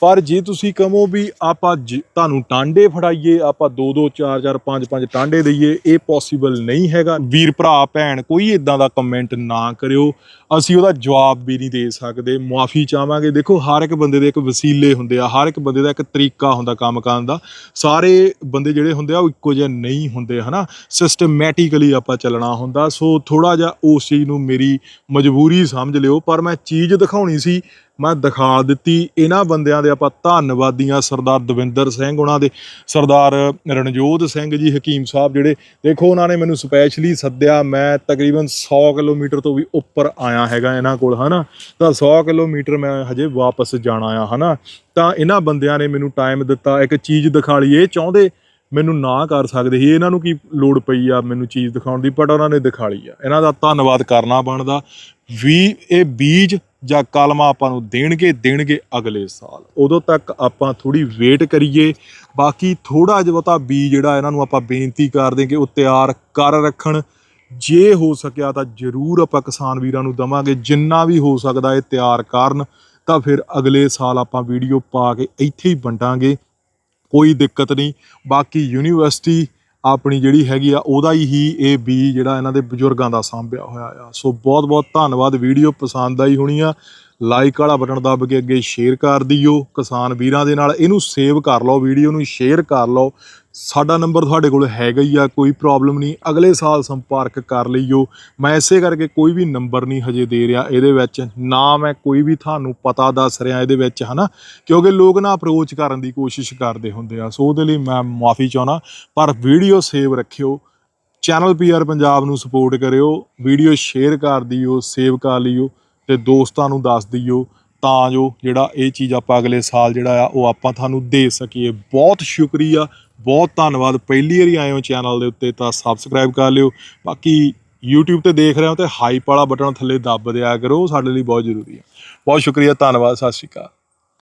ਪਰ ਜੇ ਤੁਸੀਂ ਕਹੋ ਵੀ ਆਪਾਂ ਜ- ਤੁਹਾਨੂੰ ਟਾਂਡੇ ਫੜਾਈਏ, ਆਪਾਂ ਦੋ ਦੋ, ਚਾਰ ਚਾਰ, ਪੰਜ ਪੰਜ ਟਾਂਡੇ ਦਈਏ, ਇਹ ਪੋਸੀਬਲ ਨਹੀਂ ਹੈਗਾ। ਵੀਰ ਭਰਾ, ਭੈਣ, ਕੋਈ ਇਦਾਂ ਦਾ ਕਮੈਂਟ ਨਾ ਕਰਿਓ। ਅਸੀਂ ਉਹਦਾ ਜਵਾਬ ਵੀ ਨਹੀਂ ਦੇ ਸਕਦੇ। ਮਾਫੀ ਚਾਹਾਂਗੇ। ਦੇਖੋ, ਹਰ ਇੱਕ ਬੰਦੇ ਦੇ ਇੱਕ ਵਸੀਲੇ ਹੁੰਦੇ ਆ। ਹਰ ਇੱਕ ਬੰਦੇ ਦਾ ਇੱਕ ਤਰੀਕਾ ਹੁੰਦਾ ਕੰਮ ਕਰਨ ਦਾ। ਸਾਰੇ ਬੰਦੇ ਜਿਹੜੇ ਹੁੰਦੇ ਆ, ਉਹ ਇੱਕੋ ਜਿਹੇ ਨਹੀਂ ਹੁੰਦੇ, ਹਨਾ? ਸਿਸਟਮੈਟਿਕਲੀ ਆਪਾਂ ਚੱਲਣਾ ਹੁੰਦਾ। ਸੋ ਥੋੜਾ ਜਿਹਾ ਉਸ ਚੀਜ਼ ਨੂੰ ਮੇਰੀ ਮਜਬੂਰੀ ਸਮਝ ਲਿਓ। ਪਰ ਮੈਂ ਚੀਜ਼ ਦਿਖਾਉਣੀ ਸੀ। ਮੈਂ ਦਿਖਾ ਦਿੱਤੀ। ਇਹਨਾਂ ਬੰਦਿਆਂ ਦੇ ਆਪਾਂ ਧੰਨਵਾਦੀਆਂ ਸਰਦਾਰ ਦਵਿੰਦਰ ਸਿੰਘ ਉਹਨਾਂ ਦੇ, ਸਰਦਾਰ ਰਣਜੋਤ ਸਿੰਘ ਜੀ, ਹਕੀਮ ਸਾਹਿਬ ਜਿਹੜੇ। ਦੇਖੋ ਉਹਨਾਂ ਨੇ ਮੈਨੂੰ ਸਪੈਸ਼ਲੀ ਸੱਦਿਆ, ਮੈਂ ਤਕਰੀਬਨ 100 ਕਿਲੋਮੀਟਰ ਤੋਂ ਵੀ ਉੱਪਰ ਆਇਆ ਹੈਗਾ ਇਹਨਾਂ ਕੋਲ, ਹਨਾ। ਤਾਂ 100 ਕਿਲੋਮੀਟਰ ਮੈਂ ਹਜੇ ਵਾਪਸ ਜਾਣਾ ਆ, ਹਨਾ। ਤਾਂ ਇਹਨਾਂ ਬੰਦਿਆਂ ਨੇ ਮੈਨੂੰ ਟਾਈਮ ਦਿੱਤਾ, ਇੱਕ ਚੀਜ਼ ਦਿਖਾ ਲਈ। ਇਹ ਚਾਹੁੰਦੇ ਮੈਨੂੰ ਨਾ ਕਰ ਸਕਦੇ ਸੀ। ਇਹਨਾਂ ਨੂੰ ਕੀ ਲੋੜ ਪਈ ਆ ਮੈਨੂੰ ਚੀਜ਼ ਦਿਖਾਉਣ ਦੀ? ਪਰ ਉਹਨਾਂ ਨੇ ਦਿਖਾ ਲਈ ਆ। ਇਹਨਾਂ ਦਾ ਧੰਨਵਾਦ ਕਰਨਾ ਬਣਦਾ। ਵੀ ਇਹ ਬੀਜ ਜਾਂ ਕਾਲਮਾ ਆਪਾਂ ਨੂੰ ਦੇਣਗੇ ਦੇਣਗੇ ਅਗਲੇ ਸਾਲ। ਉਦੋਂ ਤੱਕ ਆਪਾਂ ਥੋੜੀ ਵੇਟ ਕਰੀਏ। ਬਾਕੀ ਥੋੜਾ ਜਿਹਾ ਬਹੁਤਾ ਬੀ ਜਿਹੜਾ ਇਹਨਾਂ ਨੂੰ ਆਪਾਂ ਬੇਨਤੀ ਕਰਦੇ ਕਿ ਉਹ ਤਿਆਰ ਕਰ ਰੱਖਣ। ਜੇ ਹੋ ਸਕਿਆ ਤਾਂ ਜ਼ਰੂਰ ਆਪਾਂ ਕਿਸਾਨ ਵੀਰਾਂ ਨੂੰ ਦਵਾਂਗੇ। ਜਿੰਨਾ ਵੀ ਹੋ ਸਕਦਾ ਇਹ ਤਿਆਰ ਕਰਨ, ਤਾਂ ਫਿਰ ਅਗਲੇ ਸਾਲ ਆਪਾਂ ਵੀਡੀਓ ਪਾ ਕੇ ਇੱਥੇ ਹੀ ਵੰਡਾਂਗੇ। ਕੋਈ ਦਿੱਕਤ ਨਹੀਂ। ਬਾਕੀ ਯੂਨੀਵਰਸਿਟੀ ਆਪਣੀ ਜਿਹੜੀ ਹੈਗੀ ਆ, ਉਹਦਾ ਹੀ ਇਹ ਬੀ ਜਿਹੜਾ ਇਹਨਾਂ ਦੇ ਬਜ਼ੁਰਗਾਂ ਦਾ ਸਾਂਭਿਆ ਹੋਇਆ ਆ। ਸੋ ਬਹੁਤ ਬਹੁਤ ਧੰਨਵਾਦ, ਵੀਡੀਓ ਪਸੰਦ ਆਈ ਹੋਣੀ ਆ। ਲਾਈਕ ਵਾਲਾ ਬਟਨ ਦੱਬ ਕੇ ਅੱਗੇ ਸ਼ੇਅਰ ਕਰ ਦਿਓ। ਕਿਸਾਨ ਵੀਰਾਂ ਦੇ ਨਾਲ ਇਹਨੂੰ ਸੇਵ ਕਰ ਲਓ ਵੀਡੀਓ ਨੂੰ ਸ਼ੇਅਰ ਕਰ ਲਓ। ਸਾਡਾ ਨੰਬਰ ਤੁਹਾਡੇ ਕੋਲ ਹੈਗਾ ਹੀ ਆ, ਕੋਈ ਪ੍ਰੋਬਲਮ ਨਹੀਂ। ਅਗਲੇ ਸਾਲ ਸੰਪਰਕ ਕਰ ਲਈਓ। ਮੈਂ ਇਸੇ ਕਰਕੇ ਕੋਈ ਵੀ ਨੰਬਰ ਨਹੀਂ ਹਜੇ ਦੇ ਰਿਹਾ ਇਹਦੇ ਵਿੱਚ। ਨਾ ਮੈਂ ਕੋਈ ਵੀ ਤੁਹਾਨੂੰ ਪਤਾ ਦੱਸ ਰਿਹਾ ਇਹਦੇ ਵਿੱਚ, ਹਨਾ? ਕਿਉਂਕਿ ਲੋਕ ਨਾ ਅਪਰੋਚ ਕਰਨ ਦੀ ਕੋਸ਼ਿਸ਼ ਕਰਦੇ ਹੁੰਦੇ ਆ। ਸੋ ਉਹਦੇ ਲਈ ਮੈਂ ਮਾਫੀ ਚਾਹਣਾ ਪਰ ਵੀਡੀਓ ਸੇਵ ਰੱਖਿਓ। ਚੈਨਲ ਪੀਆਰ ਪੰਜਾਬ ਨੂੰ ਸਪੋਰਟ ਕਰਿਓ। ਵੀਡੀਓ ਸ਼ੇਅਰ ਕਰ ਦਿਓ ਸੇਵ ਕਰ ਲਿਓ। ਤੇ ਦੋਸਤਾਂ ਨੂੰ ਦੱਸ ਦਿਓ, ਤਾਂ ਜੋ ਜਿਹੜਾ ਇਹ ਚੀਜ਼ ਆਪਾਂ ਅਗਲੇ ਸਾਲ ਜਿਹੜਾ ਆ, ਉਹ ਆਪਾਂ ਤੁਹਾਨੂੰ ਦੇ ਸਕੀਏ। ਬਹੁਤ ਸ਼ੁਕਰੀਆ, ਬਹੁਤ ਧੰਨਵਾਦ। ਪਹਿਲੀ ਵਾਰੀ ਆਏ ਹੋ ਚੈਨਲ ਦੇ ਉੱਤੇ, ਤਾਂ ਸਬਸਕ੍ਰਾਈਬ ਕਰ ਲਿਓ। ਬਾਕੀ YouTube ਤੇ ਦੇਖ ਰਹੇ ਹੋ ਤੇ ਹਾਈਪ ਵਾਲਾ ਬਟਨ ਥੱਲੇ ਦੱਬ ਦਿਆ ਕਰੋ, ਸਾਡੇ ਲਈ ਬਹੁਤ ਜ਼ਰੂਰੀ ਹੈ ਬਹੁਤ ਸ਼ੁਕਰੀਆ, ਧੰਨਵਾਦ, ਸਤਿ ਸ਼੍ਰੀ ਅਕਾਲ।